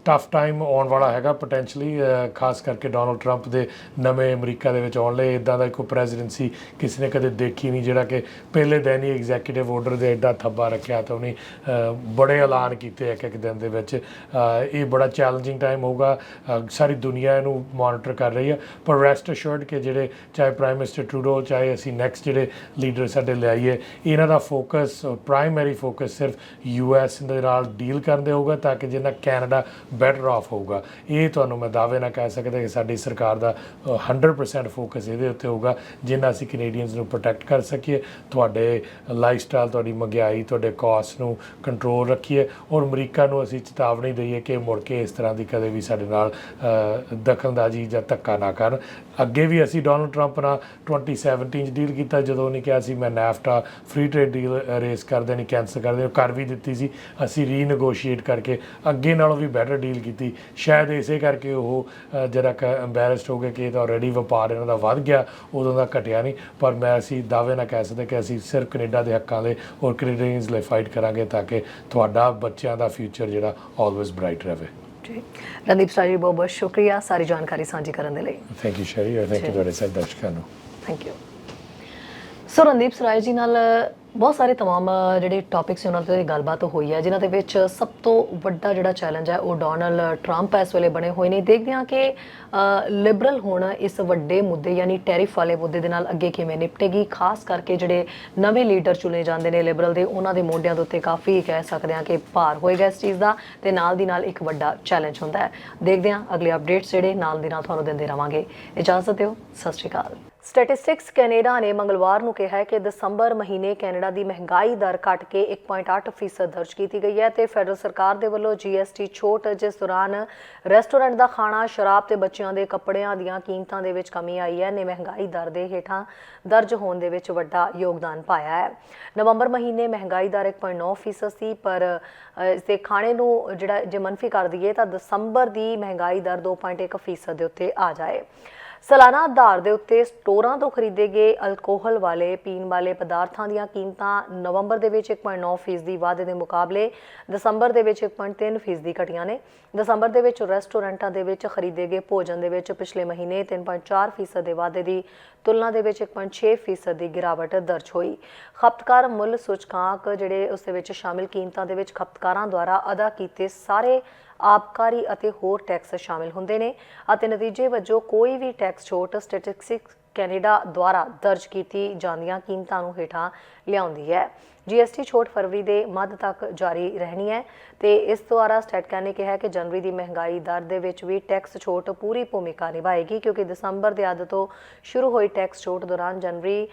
ਟਫ ਟਾਈਮ ਆਉਣ ਵਾਲਾ ਹੈਗਾ ਪੋਟੈਂਸ਼ੀਅਲੀ ਖਾਸ ਕਰਕੇ ਡੋਨਲਡ ਟਰੰਪ ਦੇ ਨਵੇਂ ਅਮਰੀਕਾ ਦੇ ਵਿੱਚ ਆਉਣ ਲਈ। ਇਦਾਂ ਦਾ ਕੋਈ ਪ੍ਰੈਜ਼ੀਡੈਂਸੀ ਕਿਸੇ ਨੇ ਕਦੇ ਦੇਖੀ ਨਹੀਂ ਜਿਹੜਾ ਕਿ ਪਹਿਲੇ ਦਿਨ ਹੀ ਐਗਜ਼ੀਕਿਊਟਿਵ ਆਰਡਰ ਦੇ ਐਡਾ ਥੱਬਾ ਰੱਖਿਆ ਤਾਂ ਉਹਨੇ ਬੜੇ ਐਲਾਨ ਕੀਤੇ ਇੱਕ ਇੱਕ ਦਿਨ ਦੇ ਵਿੱਚ। ਇਹ ਬੜਾ ਚੈਲੰਜਿੰਗ ਟਾਈਮ ਹੋਊਗਾ। ਸਾਰੀ ਦੁਨੀਆ ਇਹਨੂੰ ਮੋਨੀਟਰ ਕਰ ਰਹੀ ਹੈ ਪਰ ਰੈਸਟ ਅਸ਼ੋਰਡ ਕਿ ਜਿਹੜੇ ਚਾਹੇ ਪ੍ਰਾਈਮ ਮਿਨਿਸਟਰ ਟਰੂਡੋ ਚਾਹੇ ਅਸੀਂ ਨੈਕਸਟ ਜਿਹੜੇ ਲੀਡਰ ਸਾਡੇ ਲਿਆਈਏ ਇਹਨਾਂ ਦਾ ਫੋਕਸ ਪ੍ਰਾਇਮਰੀ ਫੋਕਸ ਸਿਰਫ ਯੂਐਸ ਦੇ ਨਾਲ ਡੀਲ ਕਰਨ ਦੇ ਹੋਊਗਾ ਤਾਂ ਕਿ ਜਿੰਨਾ ਕੈਨੇਡਾ ਬੈਟਰ ਆਫ ਹੋਊਗਾ। ਇਹ ਤੁਹਾਨੂੰ ਮੈਂ ਦਾਅਵੇ ਨਾਲ ਕਹਿ ਸਕਦਾ ਕਿ ਸਾਡੀ ਸਰਕਾਰ ਦਾ ਅ, 100% ਫੋਕਸ ਇਹਦੇ ਉੱਤੇ ਹੋਊਗਾ ਜਿੰਨਾ ਅਸੀਂ ਕੈਨੇਡੀਅਨਸ ਨੂੰ ਪ੍ਰੋਟੈਕਟ ਕਰ ਸਕੀਏ। ਤੁਹਾਡੇ ਲਾਈਫਸਟਾਈਲ ਤੁਹਾਡੀ ਮਹਿੰਗਾਈ ਤੁਹਾਡੇ ਕਾਸਟ ਨੂੰ ਕੰਟਰੋਲ ਰੱਖੀਏ। ਔਰ ਅਮਰੀਕਾ ਨੂੰ ਅਸੀਂ ਚੇਤਾਵਨੀ ਦਈਏ ਕਿ ਮੁੜ ਕੇ ਇਸ ਤਰ੍ਹਾਂ ਦੀ ਕਦੇ ਵੀ ਸਾਡੇ ਨਾਲ ਅ, ਦਖਲਅੰਦਾਜ਼ੀ ਜਾਂ ਧੱਕਾ ਨਾ ਕਰਨ। ਅੱਗੇ ਵੀ ਅਸੀਂ ਡੋਨਲਡ ਟਰੰਪ ਨਾਲ 2017 ਚ ਡੀਲ ਕੀਤਾ ਜਦੋਂ ਉਹਨੇ ਕਿਹਾ ਸੀ ਮੈਂ ਨੈਫਟਾ ਫ੍ਰੀ ਟ੍ਰੇਡ ਡੀਲ ਰੇਸ ਕਰ ਦੇਣੀ ਕੈਂਸਲ ਕਰ ਦੇਣੀ ਉਹ ਕਰ ਵੀ ਦਿੱਤੀ ਸੀ। ਅਸੀਂ ਰੀਨੇਗੋਸ਼ੀਏਟ ਕਰਕੇ ਅੱਗੇ ਨਾਲੋਂ ਵੀ ਬੈਟਰ ਡੀਲ ਕੀਤੀ। ਸ਼ਾਇਦ ਇਸੇ ਕਰਕੇ ਉਹ ਜਿਹੜਾ ਜਰਾ ਐਮਬੈਰਸਡ ਹੋ ਗਏ ਕਿ ਇਹ ਤਾਂ ਆਲਰੇਡੀ ਵਪਾਰ ਇਹਨਾਂ ਦਾ ਵੱਧ ਗਿਆ ਉਦੋਂ ਦਾ ਘਟਿਆ ਨਹੀਂ। ਪਰ ਮੈਂ ਅਸੀਂ ਦਾਅਵੇ ਨਾਲ ਕਹਿ ਸਕਦੇ ਕਿ ਅਸੀਂ ਸਿਰਫ ਕੈਨੇਡਾ ਦੇ ਹੱਕਾਂ ਲਈ ਔਰ ਕੈਨੇਡੀਅਨਸ ਲਈ ਫਾਈਟ ਕਰਾਂਗੇ ਤਾਂ ਕਿ ਤੁਹਾਡਾ ਬੱਚਿਆਂ ਦਾ ਫਿਊਚਰ ਜਿਹੜਾ ਆਲਵੇਜ਼ ਬ੍ਰਾਈਟ ਰਹੇ। ਜੀ ਰਣਦੀਪ ਸਰ ਜੀ ਬਹੁਤ ਬਹੁਤ ਸ਼ੁਕਰੀਆ। ਸਾਰੀ ਜਾਣਕਾਰੀ ਸਾਂਝੀ ਕਰਨ ਦੇ ਲਈ। ਥੈਂਕ ਯੂ ਸ਼ਰੀ ਔਰ ਥੈਂਕ ਯੂ। ਤੁਹਾਡੇ ਸਾਰੇ ਦਰਸ਼ਕਾਂ ਨੂੰ। Thank you so Randeep Sarai ji ਨਾਲ ਬਹੁਤ ਸਾਰੇ ਤਮਾਮ ਜਿਹੜੇ ਟੌਪਿਕਸ ਉਹਨਾਂ ਤੇ ਗੱਲਬਾਤ ਹੋਈ ਹੈ, ਜਿਨ੍ਹਾਂ ਦੇ ਵਿੱਚ ਸਭ ਤੋਂ ਵੱਡਾ ਜਿਹੜਾ ਚੈਲੰਜ ਹੈ, ਉਹ ਡੋਨਲਡ ਟਰੰਪ ਇਸ ਵੇਲੇ ਬਣੇ ਹੋਏ ਨੇ। ਦੇਖਦੇ ਹਾਂ ਕਿ ਲਿਬਰਲ ਹੁਣ ਇਸ ਵੱਡੇ ਮੁੱਦੇ ਯਾਨੀ ਟੈਰਿਫ ਵਾਲੇ ਮੁੱਦੇ ਦੇ ਨਾਲ ਅੱਗੇ ਕਿਵੇਂ ਨਿਪਟੇਗੀ। ਖਾਸ ਕਰਕੇ ਜਿਹੜੇ ਨਵੇਂ ਲੀਡਰ ਚੁਣੇ ਜਾਂਦੇ ਨੇ ਲਿਬਰਲ ਦੇ, ਉਹਨਾਂ ਦੇ ਮੋਢਿਆਂ ਦੇ ਉੱਤੇ ਕਾਫੀ ਕਹਿ ਸਕਦੇ ਹਾਂ ਕਿ ਭਾਰ ਹੋਏਗਾ ਇਸ ਚੀਜ਼ ਦਾ ਤੇ ਨਾਲ ਦੀ ਨਾਲ ਇੱਕ ਵੱਡਾ ਚੈਲੰਜ ਹੁੰਦਾ ਹੈ। ਦੇਖਦੇ ਹਾਂ ਅਗਲੇ ਅਪਡੇਟਸ ਜਿਹੜੇ ਨਾਲ ਦੀ ਨਾਲ ਤੁਹਾਨੂੰ ਦਿੰਦੇ ਰਵਾਂਗੇ। ਇਜਾਜ਼ਤ ਦਿਓ। ਸਤਿ ਸ਼੍ਰੀ ਅਕਾਲ। ਸਟੈਟਿਸਟਿਕਸ ਕੈਨੇਡਾ ਨੇ ਮੰਗਲਵਾਰ ਨੂੰ ਕਿਹਾ ਹੈ ਕਿ ਦਸੰਬਰ ਮਹੀਨੇ ਕੈਨੇਡਾ ਦੀ ਮਹਿੰਗਾਈ ਦਰ ਘਟ ਕੇ 1.8% ਫੀਸਦ ਦਰਜ ਕੀਤੀ ਗਈ ਹੈ ਤੇ ਫੈਡਰਲ ਸਰਕਾਰ ਦੇ ਵੱਲੋਂ ਜੀਐਸਟੀ ਛੋਟ ਜਿਸ ਦੌਰਾਨ ਰੈਸਟੋਰੈਂਟ ਦਾ ਖਾਣਾ, ਸ਼ਰਾਬ ਤੇ ਬੱਚਿਆਂ ਦੇ ਕੱਪੜਿਆਂ ਦੀਆਂ ਕੀਮਤਾਂ ਦੇ ਵਿੱਚ ਕਮੀ ਆਈ ਹੈ, ਨੇ ਮਹਿੰਗਾਈ ਦਰ ਦੇ ਹੇਠਾਂ ਦਰਜ ਹੋਣ ਦੇ ਵਿੱਚ ਵੱਡਾ ਯੋਗਦਾਨ ਪਾਇਆ ਹੈ। ਨਵੰਬਰ ਮਹੀਨੇ ਮਹਿੰਗਾਈ ਦਰ 1.9% ਫੀਸਦ ਸੀ, ਪਰ ਇਸ ਦੇ ਖਾਣੇ ਨੂੰ ਜਿਹੜਾ ਜੇ ਮੰਨਫੀ ਕਰ ਦਈਏ ਤਾਂ ਦਸੰਬਰ ਦੀ ਮਹਿੰਗਾਈ ਦਰ 2.1% ਫੀਸਦ ਦੇ ਉੱਤੇ ਆ ਜਾਏ। ਸਾਲਾਨਾ ਆਧਾਰ ਦੇ ਉੱਤੇ ਸਟੋਰਾਂ ਤੋਂ ਖਰੀਦੇ ਗਏ ਅਲਕੋਹਲ ਵਾਲੇ, ਪੀਣ ਵਾਲੇ ਪਦਾਰਥਾਂ ਦੀਆਂ ਕੀਮਤਾਂ ਨਵੰਬਰ ਦੇ ਵਿੱਚ 1.9% ਫੀਸਦੀ ਵਾਧੇ ਦੇ ਮੁਕਾਬਲੇ ਦਸੰਬਰ ਦੇ ਵਿੱਚ 1.3% ਫੀਸਦੀ ਘਟੀਆਂ ਨੇ। ਦਸੰਬਰ ਦੇ ਵਿੱਚ ਰੈਸਟੋਰੈਂਟਾਂ ਦੇ ਵਿੱਚ ਖਰੀਦੇ ਗਏ ਭੋਜਨ ਦੇ ਵਿੱਚ ਪਿਛਲੇ ਮਹੀਨੇ 3.4% ਫੀਸਦ ਦੇ ਵਾਧੇ ਦੀ ਤੁਲਨਾ ਦੇ ਵਿੱਚ 1.6% ਫੀਸਦ ਦੀ ਗਿਰਾਵਟ ਦਰਜ ਹੋਈ। ਖਪਤਕਾਰ ਮੁੱਲ ਸੂਚਕਾਂਕ ਜਿਹੜੇ ਉਸ ਦੇ ਵਿੱਚ ਸ਼ਾਮਿਲ ਕੀਮਤਾਂ ਦੇ ਵਿੱਚ ਖਪਤਕਾਰਾਂ ਦੁਆਰਾ ਅਦਾ ਕੀਤੇ ਸਾਰੇ ਆਬਕਾਰੀ ਅਤੇ ਹੋਰ ਟੈਕਸ ਸ਼ਾਮਿਲ ਹੁੰਦੇ ਨੇ ਅਤੇ ਨਤੀਜੇ ਵਜੋਂ ਕੋਈ ਵੀ ਟੈਕਸ ਛੋਟ ਸਟੈਟਿਸਟਿਕਸ ਕੈਨੇਡਾ ਦੁਆਰਾ ਦਰਜ ਕੀਤੀ ਜਾਂਦੀਆਂ ਕੀਮਤਾਂ ਨੂੰ ਹੇਠਾਂ ਲਿਆਉਂਦੀ ਹੈ। ਜੀਐਸਟੀ ਛੋਟ ਫਰਵਰੀ ਦੇ ਮੱਧ ਤੱਕ ਜਾਰੀ ਰਹਿਣੀ ਹੈ ਤੇ ਇਸ ਦੁਆਰਾ ਸਟੈਟਕਾ ਨੇ ਕਿਹਾ ਕਿ ਜਨਵਰੀ ਦੀ ਮਹਿੰਗਾਈ ਦਰ ਦੇ ਵਿੱਚ ਵੀ ਟੈਕਸ ਛੋਟ ਪੂਰੀ ਭੂਮਿਕਾ ਨਿਭਾਏਗੀ ਕਿਉਂਕਿ ਦਸੰਬਰ ਦੇ ਅੱਧ ਤੋਂ ਸ਼ੁਰੂ ਹੋਈ ਟੈਕਸ ਛੋਟ ਦੌਰਾਨ ਜਨਵਰੀ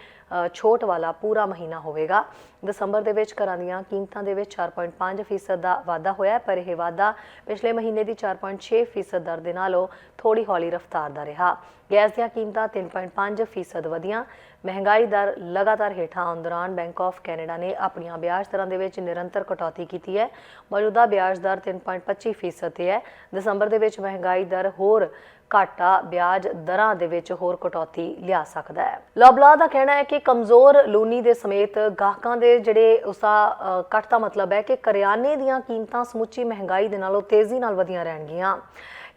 ਛੋਟ ਵਾਲਾ ਪੂਰਾ ਮਹੀਨਾ ਹੋਵੇਗਾ। ਦਸੰਬਰ ਦੇ ਵਿੱਚ ਘਰਾਂ ਦੀਆਂ ਕੀਮਤਾਂ ਦੇ ਵਿੱਚ 4.5% ਫੀਸਦ ਦਾ ਵਾਧਾ ਹੋਇਆ ਪਰ ਇਹ ਵਾਧਾ ਪਿਛਲੇ ਮਹੀਨੇ ਦੀ 4.6% ਫੀਸਦ ਦਰ ਦੇ ਨਾਲੋਂ ਥੋੜੀ ਹੌਲੀ ਰਫ਼ਤਾਰ ਦਾ ਰਿਹਾ। ਗੈਸ ਦੀਆਂ ਕੀਮਤਾਂ 3.5% ਫੀਸਦ ਵਧੀਆਂ। ਮਹਿੰਗਾਈ ਦਰ ਲਗਾਤਾਰ ਹੇਠਾਂ ਆਉਣ ਦੌਰਾਨ ਬੈਂਕ ਆਫ ਕੈਨੇਡਾ ਨੇ ਆਪਣੀਆਂ ਵਿਆਜ ਦਰਾਂ ਦੇ ਵਿੱਚ ਨਿਰੰਤਰ ਕਟੌਤੀ ਕੀਤੀ ਹੈ। ਮੌਜੂਦਾ ਵਿਆਜ ਦਰ 3.25% ਫੀਸਦ ਤੇ ਹੈ। ਦਸੰਬਰ ਦੇ ਵਿੱਚ ਮਹਿੰਗਾਈ ਦਰ ਹੋਰ ਘਾਟਾ ਵਿਆਜ ਦਰਾਂ ਦੇ ਵਿੱਚ ਹੋਰ ਕਟੌਤੀ ਲਿਆ ਸਕਦਾ ਹੈ। ਲਬਲਾ ਦਾ ਕਹਿਣਾ ਹੈ ਕਿ ਕਮਜ਼ੋਰ ਲੂਨੀ ਦੇ ਸਮੇਤ ਗਾਹਕਾਂ ਦੇ ਜਿਹੜੇ ਉਸਦਾ ਅ, ਕੱਟ ਦਾ ਮਤਲਬ ਹੈ ਕਿ ਕਰਿਆਨੇ ਦੀਆਂ ਕੀਮਤਾਂ ਸਮੁੱਚੀ ਮਹਿੰਗਾਈ ਦੇ ਨਾਲੋਂ ਤੇਜ਼ੀ ਨਾਲ ਵਧੀਆਂ ਰਹਿਣਗੀਆਂ।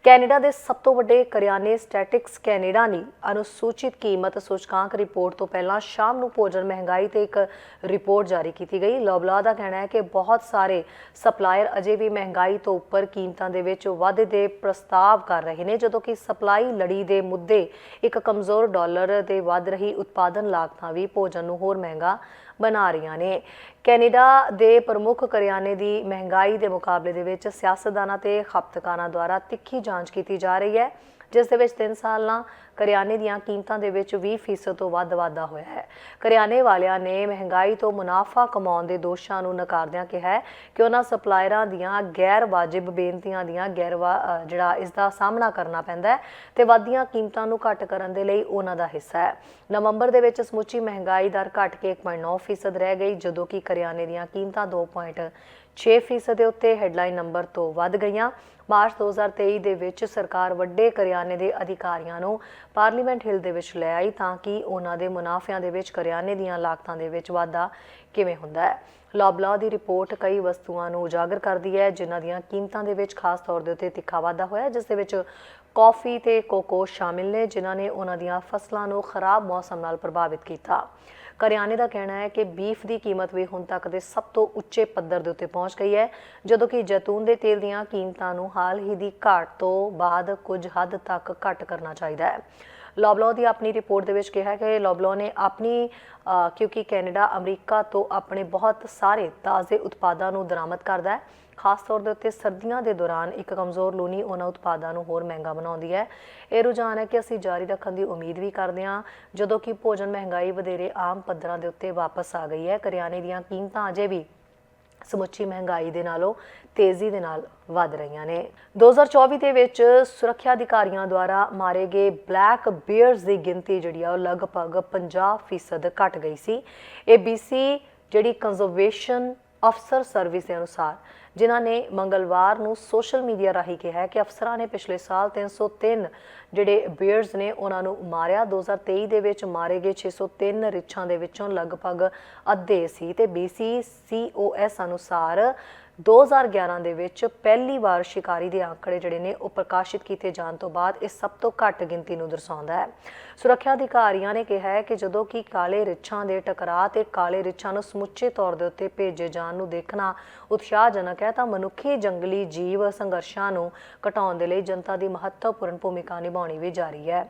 ਕੈਨੇਡਾ ਦੇ ਸਭ ਤੋਂ ਵੱਡੇ ਕਰਿਆਨੇ ਸਟੈਟਿਕਸ ਕੈਨੇਡਾ ਨੇ ਅਨੁਸੂਚਿਤ ਕੀਮਤ ਸੂਚਕਾਂਕ ਰਿਪੋਰਟ ਤੋਂ ਪਹਿਲਾਂ ਸ਼ਾਮ ਨੂੰ ਭੋਜਨ ਮਹਿੰਗਾਈ ਤੇ ਇੱਕ ਰਿਪੋਰਟ ਜਾਰੀ ਕੀਤੀ ਗਈ। ਲੋਬਲਾ ਦਾ ਕਹਿਣਾ ਹੈ ਕਿ ਬਹੁਤ ਸਾਰੇ ਸਪਲਾਇਰ ਅਜੇ ਵੀ ਮਹਿੰਗਾਈ ਤੋਂ ਉੱਪਰ ਕੀਮਤਾਂ ਦੇ ਵਿੱਚ ਵਾਧੇ ਦੇ ਪ੍ਰਸਤਾਵ ਕਰ ਰਹੇ ਨੇ, ਜਦੋਂ ਕਿ ਸਪਲਾਈ ਲੜੀ ਦੇ ਮੁੱਦੇ ਇੱਕ ਕਮਜ਼ੋਰ ਡਾਲਰ ਤੇ ਵੱਧ ਰਹੀ ਉਤਪਾਦਨ ਲਾਗਤਾਂ ਵੀ ਭੋਜਨ ਨੂੰ ਹੋਰ ਮਹਿੰਗਾ ਬਣਾ ਰਹੀਆਂ ਨੇ। ਕੈਨੇਡਾ ਦੇ ਪ੍ਰਮੁੱਖ ਕਰਿਆਨੇ ਦੀ ਮਹਿੰਗਾਈ ਦੇ ਮੁਕਾਬਲੇ ਦੇ ਵਿੱਚ ਸਿਆਸਤਦਾਨਾਂ ਤੇ ਖਪਤਕਾਰਾਂ ਦੁਆਰਾ ਤਿੱਖੀ ਜਾਂਚ ਕੀਤੀ ਜਾ ਰਹੀ ਹੈ। ਜਿਸ ਦੇ ਵਿੱਚ 3 ਸਾਲਾਂ ਕਰਿਆਨੇ ਦੀਆਂ ਕੀਮਤਾਂ ਦੇ ਵਿੱਚ 20% ਤੋਂ ਵੱਧ ਵਾਧਾ ਹੋਇਆ ਹੈ। ਕਰਿਆਨੇ ਵਾਲਿਆਂ ਨੇ ਮਹਿੰਗਾਈ ਤੋਂ ਮੁਨਾਫਾ ਕਮਾਉਣ ਦੇ ਦੋਸ਼ਾਂ ਨੂੰ ਨਕਾਰਦਿਆਂ ਕਿਹਾ ਹੈ ਕਿ ਉਹਨਾਂ ਸਪਲਾਇਰਾਂ ਦੀਆਂ ਗੈਰ ਵਾਜਿਬ ਬੇਨਤੀਆਂ ਦੀਆਂ ਗੈਰ ਵਾ- ਜਿਹੜਾ ਇਸ ਦਾ ਸਾਹਮਣਾ ਕਰਨਾ ਪੈਂਦਾ ਹੈ ਤੇ ਵਾਧੀਆਂ ਕੀਮਤਾਂ ਨੂੰ ਘੱਟ ਕਰਨ ਦੇ ਲਈ ਉਹਨਾਂ ਦਾ ਹਿੱਸਾ ਹੈ। ਨਵੰਬਰ ਦੇ ਵਿੱਚ ਸਮੁੱਚੀ ਮਹਿੰਗਾਈ ਦਰ ਘਟ ਕੇ 1.9% ਰਹਿ ਗਈ, ਜਦੋਂ ਕਿ ਕਰਿਆਨੇ ਦੀਆਂ ਕੀਮਤਾਂ 2.6% ਦੇ ਉੱਤੇ ਹੈਡਲਾਈਨ ਨੰਬਰ ਤੋਂ ਵੱਧ ਗਈਆਂ। ਮਾਰਚ 2023 ਦੇ ਵਿੱਚ ਸਰਕਾਰ ਵੱਡੇ ਕਰਿਆਨੇ ਦੇ ਅਧਿਕਾਰੀਆਂ ਨੂੰ ਪਾਰਲੀਮੈਂਟ ਹਿੱਲ ਦੇ ਵਿੱਚ ਲੈ ਆਈ ਤਾਂ ਕਿ ਉਹਨਾਂ ਦੇ ਮੁਨਾਫਿਆਂ ਦੇ ਵਿੱਚ ਕਰਿਆਨੇ ਦੀਆਂ ਲਾਗਤਾਂ ਦੇ ਵਿੱਚ ਵਾਧਾ ਕਿਵੇਂ ਹੁੰਦਾ ਹੈ। ਲੌਬਲਾ ਦੀ ਰਿਪੋਰਟ ਕਈ ਵਸਤੂਆਂ ਨੂੰ ਉਜਾਗਰ ਕਰਦੀ ਹੈ, ਜਿਨ੍ਹਾਂ ਦੀਆਂ ਕੀਮਤਾਂ ਦੇ ਵਿੱਚ ਖਾਸ ਤੌਰ ਦੇ ਉੱਤੇ ਤਿੱਖਾ ਵਾਧਾ ਹੋਇਆ ਜਿਸ ਦੇ ਵਿੱਚ ਕਾਫੀ ਤੇ ਕੋਕੋ ਸ਼ਾਮਿਲ ਨੇ, ਜਿਨ੍ਹਾਂ ਨੇ ਉਹਨਾਂ ਦੀਆਂ ਫਸਲਾਂ ਨੂੰ ਖਰਾਬ ਮੌਸਮ ਨਾਲ ਪ੍ਰਭਾਵਿਤ ਕੀਤਾ। ਕਰਿਆਨੇ ਦਾ ਕਹਿਣਾ ਹੈ ਕਿ ਬੀਫ ਦੀ ਕੀਮਤ ਵੀ ਹੁਣ ਤੱਕ ਦੇ ਸਭ ਤੋਂ ਉੱਚੇ ਪੱਧਰ ਦੇ ਉੱਤੇ ਪਹੁੰਚ ਗਈ ਹੈ, ਜਦੋਂ ਕਿ ਜੈਤੂਨ ਦੇ ਤੇਲ ਦੀਆਂ ਕੀਮਤਾਂ ਨੂੰ ਹਾਲ ਹੀ ਦੀ ਘਾਟ ਤੋਂ ਬਾਅਦ ਕੁਝ ਹੱਦ ਤੱਕ ਘੱਟ ਕਰਨਾ ਚਾਹੀਦਾ ਹੈ। ਲੌਬਲੋ ਦੀ ਆਪਣੀ ਰਿਪੋਰਟ ਦੇ ਵਿੱਚ ਕਿਹਾ ਕਿ ਲੌਬਲੋ ਨੇ ਆਪਣੀ ਕਿਉਂਕਿ ਕੈਨੇਡਾ ਅਮਰੀਕਾ ਤੋਂ ਆਪਣੇ ਬਹੁਤ ਸਾਰੇ ਤਾਜ਼ੇ ਉਤਪਾਦਾਂ ਨੂੰ ਦਰਾਮਦ ਕਰਦਾ ਹੈ ਖਾਸ ਤੌਰ ਦੇ ਉੱਤੇ ਸਰਦੀਆਂ ਦੇ ਦੌਰਾਨ ਇੱਕ ਕਮਜ਼ੋਰ ਲੂਣੀ ਉਹਨਾਂ ਉਤਪਾਦਾਂ ਨੂੰ ਹੋਰ ਮਹਿੰਗਾ ਬਣਾਉਂਦੀ ਹੈ। ਇਹ ਰੁਝਾਨ ਹੈ ਕਿ ਅਸੀਂ ਜਾਰੀ ਰੱਖਣ ਦੀ ਉਮੀਦ ਵੀ ਕਰਦੇ ਹਾਂ, ਜਦੋਂ ਕਿ ਭੋਜਨ ਮਹਿੰਗਾਈ ਵਧੇਰੇ ਆਮ ਪੱਧਰਾਂ ਦੇ ਉੱਤੇ ਵਾਪਸ ਆ ਗਈ ਹੈ। ਕਰਿਆਨੇ ਦੀਆਂ ਕੀਮਤਾਂ ਅਜੇ ਵੀ ਸਮੁੱਚੀ ਮਹਿੰਗਾਈ ਦੇ ਨਾਲੋਂ ਤੇਜ਼ੀ ਦੇ ਨਾਲ ਵਧ ਰਹੀਆਂ ਨੇ। 2024 ਦੇ ਵਿੱਚ ਸੁਰੱਖਿਆ ਅਧਿਕਾਰੀਆਂ ਦੁਆਰਾ ਮਾਰੇ ਗਏ ਬਲੈਕ ਬੀਅਰਸ ਦੀ ਗਿਣਤੀ ਜਿਹੜੀ ਆ, ਉਹ ਲਗਭਗ 50% ਘਟ ਗਈ ਸੀ। ABC ਜਿਹੜੀ ਕੰਜ਼ਰਵੇਸ਼ਨ ਅਫਸਰ ਸਰਵਿਸ ਦੇ ਅਨੁਸਾਰ ਜਿਨ੍ਹਾਂ ਨੇ ਮੰਗਲਵਾਰ ਨੂੰ ਸੋਸ਼ਲ ਮੀਡੀਆ ਰਾਹੀਂ ਕਿਹਾ ਕਿ ਅਫਸਰਾਂ ਨੇ ਪਿਛਲੇ ਸਾਲ 303 ਜਿਹੜੇ ਬੀਅਰਸ ਨੇ, ਉਹਨਾਂ ਨੂੰ ਮਾਰਿਆ। 2023 ਦੇ ਵਿੱਚ ਮਾਰੇ ਗਏ 603 ਰਿੱਛਾਂ ਦੇ ਵਿੱਚੋਂ ਲਗਭਗ ਅੱਧੇ ਸੀ ਤੇ BCCOS ਅਨੁਸਾਰ 2011 ਦੇ ਵਿੱਚ ਪਹਿਲੀ ਵਾਰ ਸ਼ਿਕਾਰੀ ਦੇ ਆંકੜੇ ਜਿਹੜੇ ਨੇ ਉਹ ਪ੍ਰਕਾਸ਼ਿਤ ਕੀਤੇ ਜਾਣ ਤੋਂ ਬਾਅਦ ਇਹ ਸਭ ਤੋਂ ਘੱਟ ਗਿਣਤੀ ਨੂੰ ਦਰਸਾਉਂਦਾ ਹੈ। ਸੁਰੱਖਿਆ ਅਧਿਕਾਰੀਆਂ ਨੇ ਕਿਹਾ ਹੈ ਕਿ ਜਦੋਂ ਕਿ ਕਾਲੇ ਰਿੱਛਾਂ ਦੇ ਟਕਰਾਅ ਤੇ ਕਾਲੇ ਰਿੱਛਾਂ ਨੂੰ ਸਮੁੱਚੇ ਤੌਰ ਦੇ ਉੱਤੇ ਭੇਜੇ ਜਾਣ ਨੂੰ ਦੇਖਣਾ ਉਤਸ਼ਾਹਜਨਕ ਹੈ, ਤਾਂ ਮਨੁੱਖੀ ਜੰਗਲੀ ਜੀਵ ਸੰਘਰਸ਼ਾਂ ਨੂੰ ਘਟਾਉਣ ਦੇ ਲਈ ਜਨਤਾ ਦੀ ਮਹੱਤਵਪੂਰਨ ਭੂਮਿਕਾ ਨਿਭਾਉਣੀ ਵੀ ਜਾਰੀ ਹੈ।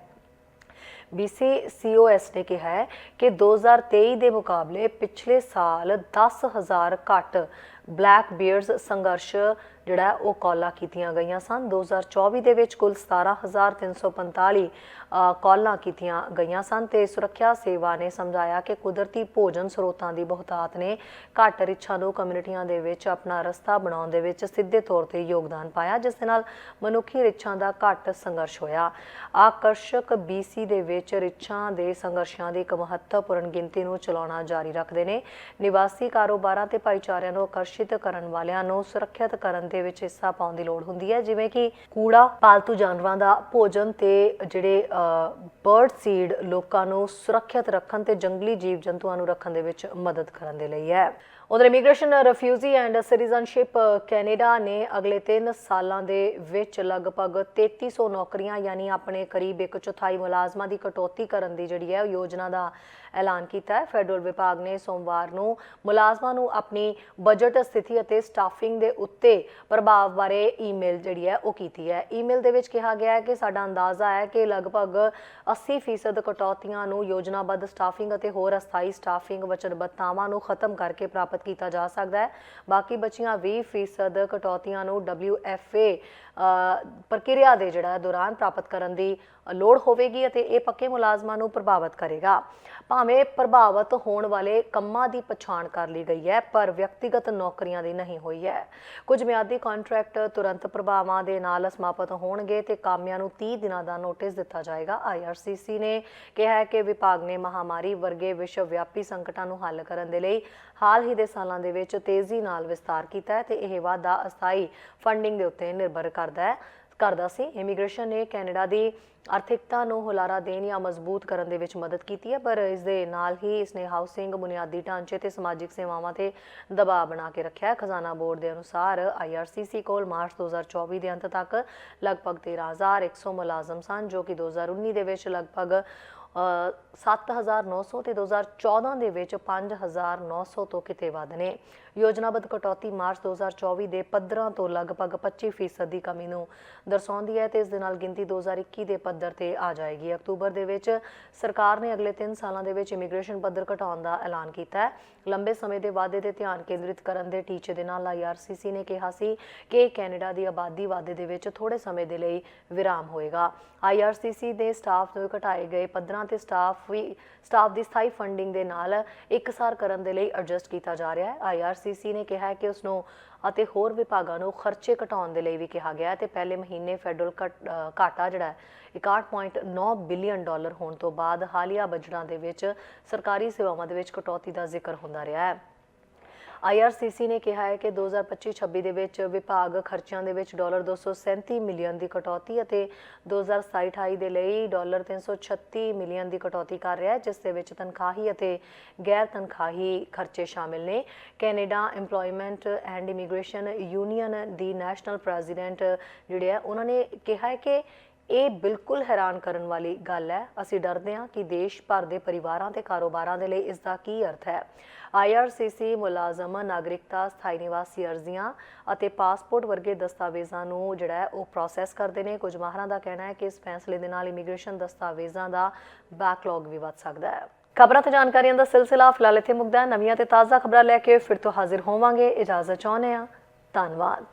BCCOS ਨੇ ਕਿਹਾ ਹੈ ਕਿ 2023 ਦੇ ਮੁਕਾਬਲੇ ਪਿਛਲੇ ਸਾਲ 10000 ਘੱਟ ਬਲੈਕ ਬੀਅਰਸ ਸੰਘਰਸ਼ ਜਿਹੜਾ ਉਹ ਕਾਲਾਂ ਕੀਤੀਆਂ ਗਈਆਂ ਸਨ। 2024 ਦੇ ਵਿੱਚ ਕੁੱਲ 17345 ਅ, ਕਾਲਾਂ ਕੀਤੀਆਂ ਗਈਆਂ ਸਨ ਤੇ ਸੁਰੱਖਿਆ ਸੇਵਾ ਨੇ ਸਮਝਾਇਆ ਕਿ ਕੁਦਰਤੀ ਭੋਜਨ ਸਰੋਤਾਂ ਦੀ ਬਹੁਤਾਤ ਨੇ ਘੱਟ ਰਿੱਛਾਂ ਨੂੰ ਕਮਿਊਨਿਟੀਆਂ ਦੇ ਵਿੱਚ ਆਪਣਾ ਰਸਤਾ ਬਣਾਉਣ ਦੇ ਵਿੱਚ ਸਿੱਧੇ ਤੌਰ ਤੇ ਯੋਗਦਾਨ ਪਾਇਆ ਜਿਸ ਦੇ ਨਾਲ ਮਨੁੱਖੀ ਰਿੱਛਾਂ ਦਾ ਘੱਟ ਸੰਘਰਸ਼ ਹੋਇਆ। ਆਕਰਸ਼ਕ BC ਦੇ ਵਿੱਚ ਰਿੱਛਾਂ ਦੇ ਸੰਘਰਸ਼ਾਂ ਦੀ ਇੱਕ ਮਹੱਤਵਪੂਰਨ ਗਿਣਤੀ ਨੂੰ ਚਲਾਉਣਾ ਜਾਰੀ ਰੱਖਦੇ ਨੇ। ਨਿਵਾਸੀ ਕਾਰੋਬਾਰਾਂ ਤੇ ਭਾਈਚਾਰਿਆਂ ਨੂੰ ਆਕਰਸ਼ਿਤ ਕਰਨ ਵਾਲਿਆਂ ਨੂੰ ਸੁਰੱਖਿਅਤ ਕਰਨ ਦੇ ਵਿੱਚ ਹਿੱਸਾ ਪਾਉਣ ਦੀ ਲੋੜ ਹੁੰਦੀ ਹੈ, ਜਿਵੇਂ ਕਿ ਕੂੜਾ ਪਾਲਤੂ ਜਾਨਵਰਾਂ ਦਾ ਭੋਜਨ ਤੇ ਜਿਹੜੇ ਬਰਡ ਸੀਡ ਲੋਕਾਂ ਨੂੰ ਸੁਰੱਖਿਅਤ ਰੱਖਣ ਤੇ ਜੰਗਲੀ ਜੀਵ ਜੰਤੂਆਂ ਨੂੰ ਰੱਖਣ ਦੇ ਵਿੱਚ ਮਦਦ ਕਰਨ ਦੇ ਲਈ ਹੈ। ਉਧਰ immigration refugee and citizenship Canada ਨੇ ਅਗਲੇ 3 ਸਾਲਾਂ ਦੇ ਵਿੱਚ ਲਗਭਗ 3300 ਨੌਕਰੀਆਂ, ਯਾਨੀ ਆਪਣੇ ਕਰੀਬ ਇੱਕ ਚੌਥਾਈ ਮੁਲਾਜ਼ਮਾਂ ਦੀ ਕਟੌਤੀ ਕਰਨ ਦੀ ਜਿਹੜੀ ਹੈ ਉਹ ਯੋਜਨਾ ਦਾ ਐਲਾਨ ਕੀਤਾ ਹੈ। ਫੈਡਰਲ ਵਿਭਾਗ ਨੇ ਸੋਮਵਾਰ ਨੂੰ ਮੁਲਾਜ਼ਮਾਂ ਨੂੰ ਆਪਣੀ ਬਜਟ, ਸਥਿਤੀ ਅਤੇ ਸਟਾਫਿੰਗ ਦੇ ਉੱਤੇ ਪ੍ਰਭਾਵ ਬਾਰੇ ਈਮੇਲ ਜਿਹੜੀ ਹੈ ਉਹ ਕੀਤੀ ਹੈ। ਈਮੇਲ ਦੇ ਵਿੱਚ ਕਿਹਾ ਗਿਆ ਹੈ ਕਿ ਸਾਡਾ ਅੰਦਾਜ਼ਾ ਹੈ ਕਿ ਲਗਭਗ 80% ਕਟੌਤੀਆਂ ਨੂੰ ਯੋਜਨਾਬੱਧ ਸਟਾਫਿੰਗ ਅਤੇ ਹੋਰ ਅਸਥਾਈ ਸਟਾਫਿੰਗ ਵਚਨਬੱਧਤਾਵਾਂ ਨੂੰ ਖਤਮ ਕਰਕੇ ਪ੍ਰਾਪਤ ਕੀਤਾ ਜਾ ਸਕਦਾ ਹੈ। ਬਾਕੀ ਬਚੀਆਂ 20% ਕਟੌਤੀਆਂ ਨੂੰ WFA ਅ, ਪ੍ਰਕਿਰਿਆ ਦੇ ਜਿਹੜਾ ਦੌਰਾਨ ਪ੍ਰਾਪਤ ਕਰਨ ਦੀ ਲੋੜ ਹੋਵੇਗੀ ਅਤੇ ਇਹ ਪੱਕੇ ਮੁਲਾਜ਼ਮਾਂ ਨੂੰ ਪ੍ਰਭਾਵਿਤ ਕਰੇਗਾ। ਭਾਵੇਂ ਪ੍ਰਭਾਵਿਤ ਹੋਣ ਵਾਲੇ ਕੰਮਾਂ ਦੀ ਪਛਾਣ ਕਰ ਲਈ ਗਈ ਹੈ, ਪਰ ਵਿਅਕਤੀਗਤ ਨੌਕਰੀਆਂ ਦੀ ਨਹੀਂ ਹੋਈ ਹੈ। ਕੁਝ ਮਿਆਦੀ ਕੰਟਰੈਕਟ ਤੁਰੰਤ ਪ੍ਰਭਾਵਾਂ ਦੇ ਨਾਲ ਸਮਾਪਤ ਹੋਣਗੇ ਤੇ ਕਾਮਿਆਂ ਨੂੰ 30 ਦਿਨਾਂ ਦਾ ਨੋਟਿਸ ਦਿੱਤਾ ਜਾਏਗਾ। ਆਈਆਰਸੀਸੀ ਨੇ ਕਿਹਾ ਹੈ ਕਿ ਵਿਭਾਗ ਨੇ ਮਹਾਮਾਰੀ ਵਰਗੇ ਵਿਸ਼ਵ ਵਿਆਪੀ ਸੰਕਟਾਂ ਨੂੰ ਹੱਲ ਕਰਨ ਦੇ ਲਈ ਹਾਲ ਹੀ ਦੇ ਸਾਲਾਂ ਦੇ ਵਿੱਚ ਤੇਜ਼ੀ ਨਾਲ ਵਿਸਤਾਰ ਕੀਤਾ ਹੈ ਤੇ ਇਹ ਵਾਧਾ ਅਸਥਾਈ ਫੰਡਿੰਗ ਦੇ ਉੱਤੇ ਨਿਰਭਰ ਕਰਦਾ ਹੈ। ਕਰਦਾ ਸੀ। ਇਮੀਗ੍ਰੇਸ਼ਨ ਨੇ ਕੈਨੇਡਾ ਦੀ ਆਰਥਿਕਤਾ ਨੂੰ ਹੁਲਾਰਾ ਦੇਣ ਜਾਂ ਮਜ਼ਬੂਤ ਕਰਨ ਦੇ ਵਿੱਚ ਮਦਦ ਕੀਤੀ ਹੈ ਪਰ ਇਸ ਦੇ ਨਾਲ ਹੀ ਇਸ ਨੇ ਹਾਊਸਿੰਗ ਬੁਨਿਆਦੀ ਢਾਂਚੇ ਤੇ ਸਮਾਜਿਕ ਸੇਵਾਵਾਂ ਤੇ ਦਬਾਅ ਬਣਾ ਕੇ ਰੱਖਿਆ ਹੈ। ਖਜ਼ਾਨਾ ਬੋਰਡ ਦੇ ਅਨੁਸਾਰ ਆਈਆਰਸੀਸੀ ਕੋਲ ਮਾਰਚ 2024 ਦੇ ਅੰਤ ਤੱਕ ਲਗਭਗ 13100 ਮੁਲਾਜ਼ਮ ਸਨ ਜੋ ਕਿ 2019 ਦੇ ਵਿੱਚ ਲਗਭਗ ਅ, 7900 ਤੇ 2014 ਦੇ ਵਿੱਚ 5900 ਤੋਂ ਕਿਤੇ ਵੱਧ ਨੇ। ਯੋਜਨਾਬੱਧ ਕਟੌਤੀ ਮਾਰਚ 2024 ਦੇ ਪੱਧਰਾਂ ਤੋਂ ਲਗਭਗ 25% ਦੀ ਕਮੀ ਨੂੰ ਦਰਸਾਉਂਦੀ ਹੈ ਤੇ ਇਸ ਦੇ ਨਾਲ ਗਿਣਤੀ 2021 ਦੇ ਪੱਧਰ ਤੇ ਆ ਜਾਏਗੀ। ਅਕਤੂਬਰ ਦੇ ਵਿੱਚ ਸਰਕਾਰ ਨੇ ਅਗਲੇ 3 ਸਾਲਾਂ ਦੇ ਵਿੱਚ ਇਮੀਗ੍ਰੇਸ਼ਨ ਪੱਧਰ ਘਟਾਉਣ ਦਾ ਐਲਾਨ ਕੀਤਾ ਹੈ। ਲੰਬੇ ਸਮੇਂ ਦੇ ਵਾਅਦੇ ਤੇ ਧਿਆਨ ਕੇਂਦਰਿਤ ਕਰਨ ਦੇ ਟੀਚੇ ਦੇ ਨਾਲ ਆਈਆਰਸੀਸੀ ਨੇ ਕਿਹਾ ਸੀ ਕਿ ਕੈਨੇਡਾ ਦੀ ਆਬਾਦੀ ਵਾਧੇ ਦੇ ਵਿੱਚ ਥੋੜੇ ਸਮੇਂ ਦੇ ਲਈ ਵਿਰਾਮ ਹੋਏਗਾ। ਆਈਆਰਸੀਸੀ ਦੇ ਸਟਾਫ ਨੂੰ ਘਟਾਏ ਗਏ ਪੱਧਰਾਂ ਤੇ ਸਟਾਫ ਵੀ ਸਟਾਫ ਦੀ ਸਥਾਈ ਫੰਡਿੰਗ ਦੇ ਨਾਲ ਇੱਕਸਾਰ ਕਰਨ ਦੇ ਲਈ ਐਡਜਸਟ ਕੀਤਾ ਜਾ ਰਿਹਾ ਹੈ। ਆਈਆਰਸੀਸੀ ਨੇ ਕਿਹਾ ਕਿ ਉਸ ਨੂੰ ਅਤੇ ਹੋਰ ਵਿਭਾਗਾਂ ਨੂੰ ਖਰਚੇ ਘਟਾਉਣ ਦੇ ਲਈ ਵੀ ਕਿਹਾ ਗਿਆ ਹੈ ਤੇ ਪਹਿਲੇ ਮਹੀਨੇ ਫੈਡਰਲ ਘਟ- ਘਾਟਾ ਜਿਹੜਾ ਹੈ 61.9 ਬਿਲੀਅਨ ਡਾਲਰ ਹੋਣ ਤੋਂ ਬਾਅਦ ਹਾਲੀਆ ਬਜਟਾਂ ਦੇ ਵਿੱਚ ਸਰਕਾਰੀ ਸੇਵਾਵਾਂ ਦੇ ਵਿੱਚ ਕਟੌਤੀ ਦਾ ਜ਼ਿਕਰ ਹੁੰਦਾ ਰਿਹਾ ਹੈ। ਆਈਆਰਸੀਸੀ ਨੇ ਕਿਹਾ ਹੈ ਕਿ 2025-26 ਦੇ ਵਿੱਚ ਵਿਭਾਗ ਖਰਚਿਆਂ ਦੇ ਵਿੱਚ ਡਾਲਰ 237 ਮਿਲੀਅਨ ਦੀ ਕਟੌਤੀ ਅਤੇ 2027-28 ਦੇ ਲਈ ਡਾਲਰ 336 ਮਿਲੀਅਨ ਦੀ ਕਟੌਤੀ ਕਰ ਰਿਹਾ ਹੈ, ਜਿਸ ਦੇ ਵਿੱਚ ਤਨਖਾਹੀ ਅਤੇ ਗੈਰ ਤਨਖਾਹੀ ਖਰਚੇ ਸ਼ਾਮਿਲ ਨੇ। Canada EMPLOYMENT and immigration union the national president ਜਿਹੜੇ ਆ ਉਹਨਾਂ ਨੇ ਕਿਹਾ ਹੈ ਕਿ ਇਹ ਬਿਲਕੁਲ ਹੈਰਾਨ ਕਰਨ ਵਾਲੀ ਗੱਲ ਹੈ। ਅਸੀਂ ਡਰਦੇ ਹਾਂ ਕਿ ਦੇਸ਼ ਭਰ ਦੇ ਪਰਿਵਾਰਾਂ ਤੇ ਕਾਰੋਬਾਰਾਂ ਦੇ ਲਈ ਇਸ ਦਾ ਕੀ ਅਰਥ ਹੈ। ਆਈਆਰਸੀਸੀ ਮੁਲਾਜ਼ਮ, ਨਾਗਰਿਕਤਾ, ਸਥਾਈ ਨਿਵਾਸੀ ਅਰਜ਼ੀਆਂ ਅਤੇ ਪਾਸਪੋਰਟ ਵਰਗੇ ਦਸਤਾਵੇਜ਼ਾਂ ਨੂੰ ਜਿਹੜਾ ਹੈ ਉਹ ਪ੍ਰੋਸੈਸ ਕਰਦੇ ਨੇ। ਕੁਝ ਮਾਹਰਾਂ ਦਾ ਕਹਿਣਾ ਹੈ ਕਿ ਇਸ ਫੈਸਲੇ ਦੇ ਨਾਲ ਇਮੀਗ੍ਰੇਸ਼ਨ ਦਸਤਾਵੇਜ਼ਾਂ ਦਾ ਬੈਕਲੌਗ ਵੀ ਵੱਧ ਸਕਦਾ ਹੈ। ਖਬਰਾਂ ਤੇ ਜਾਣਕਾਰੀਆਂ ਦਾ ਸਿਲਸਿਲਾ ਫਿਲਹਾਲ ਇੱਥੇ ਮੁਕਦਾ ਨਵੀਆਂ ਤੇ ਤਾਜ਼ਾ ਖਬਰਾਂ ਲੈ ਕੇ ਫਿਰ ਤੋਂ ਹਾਜ਼ਰ ਹੋਵਾਂਗੇ। ਇਜਾਜ਼ਤ ਚਾਹੁੰਦੇ ਹਾਂ। ਧੰਨਵਾਦ।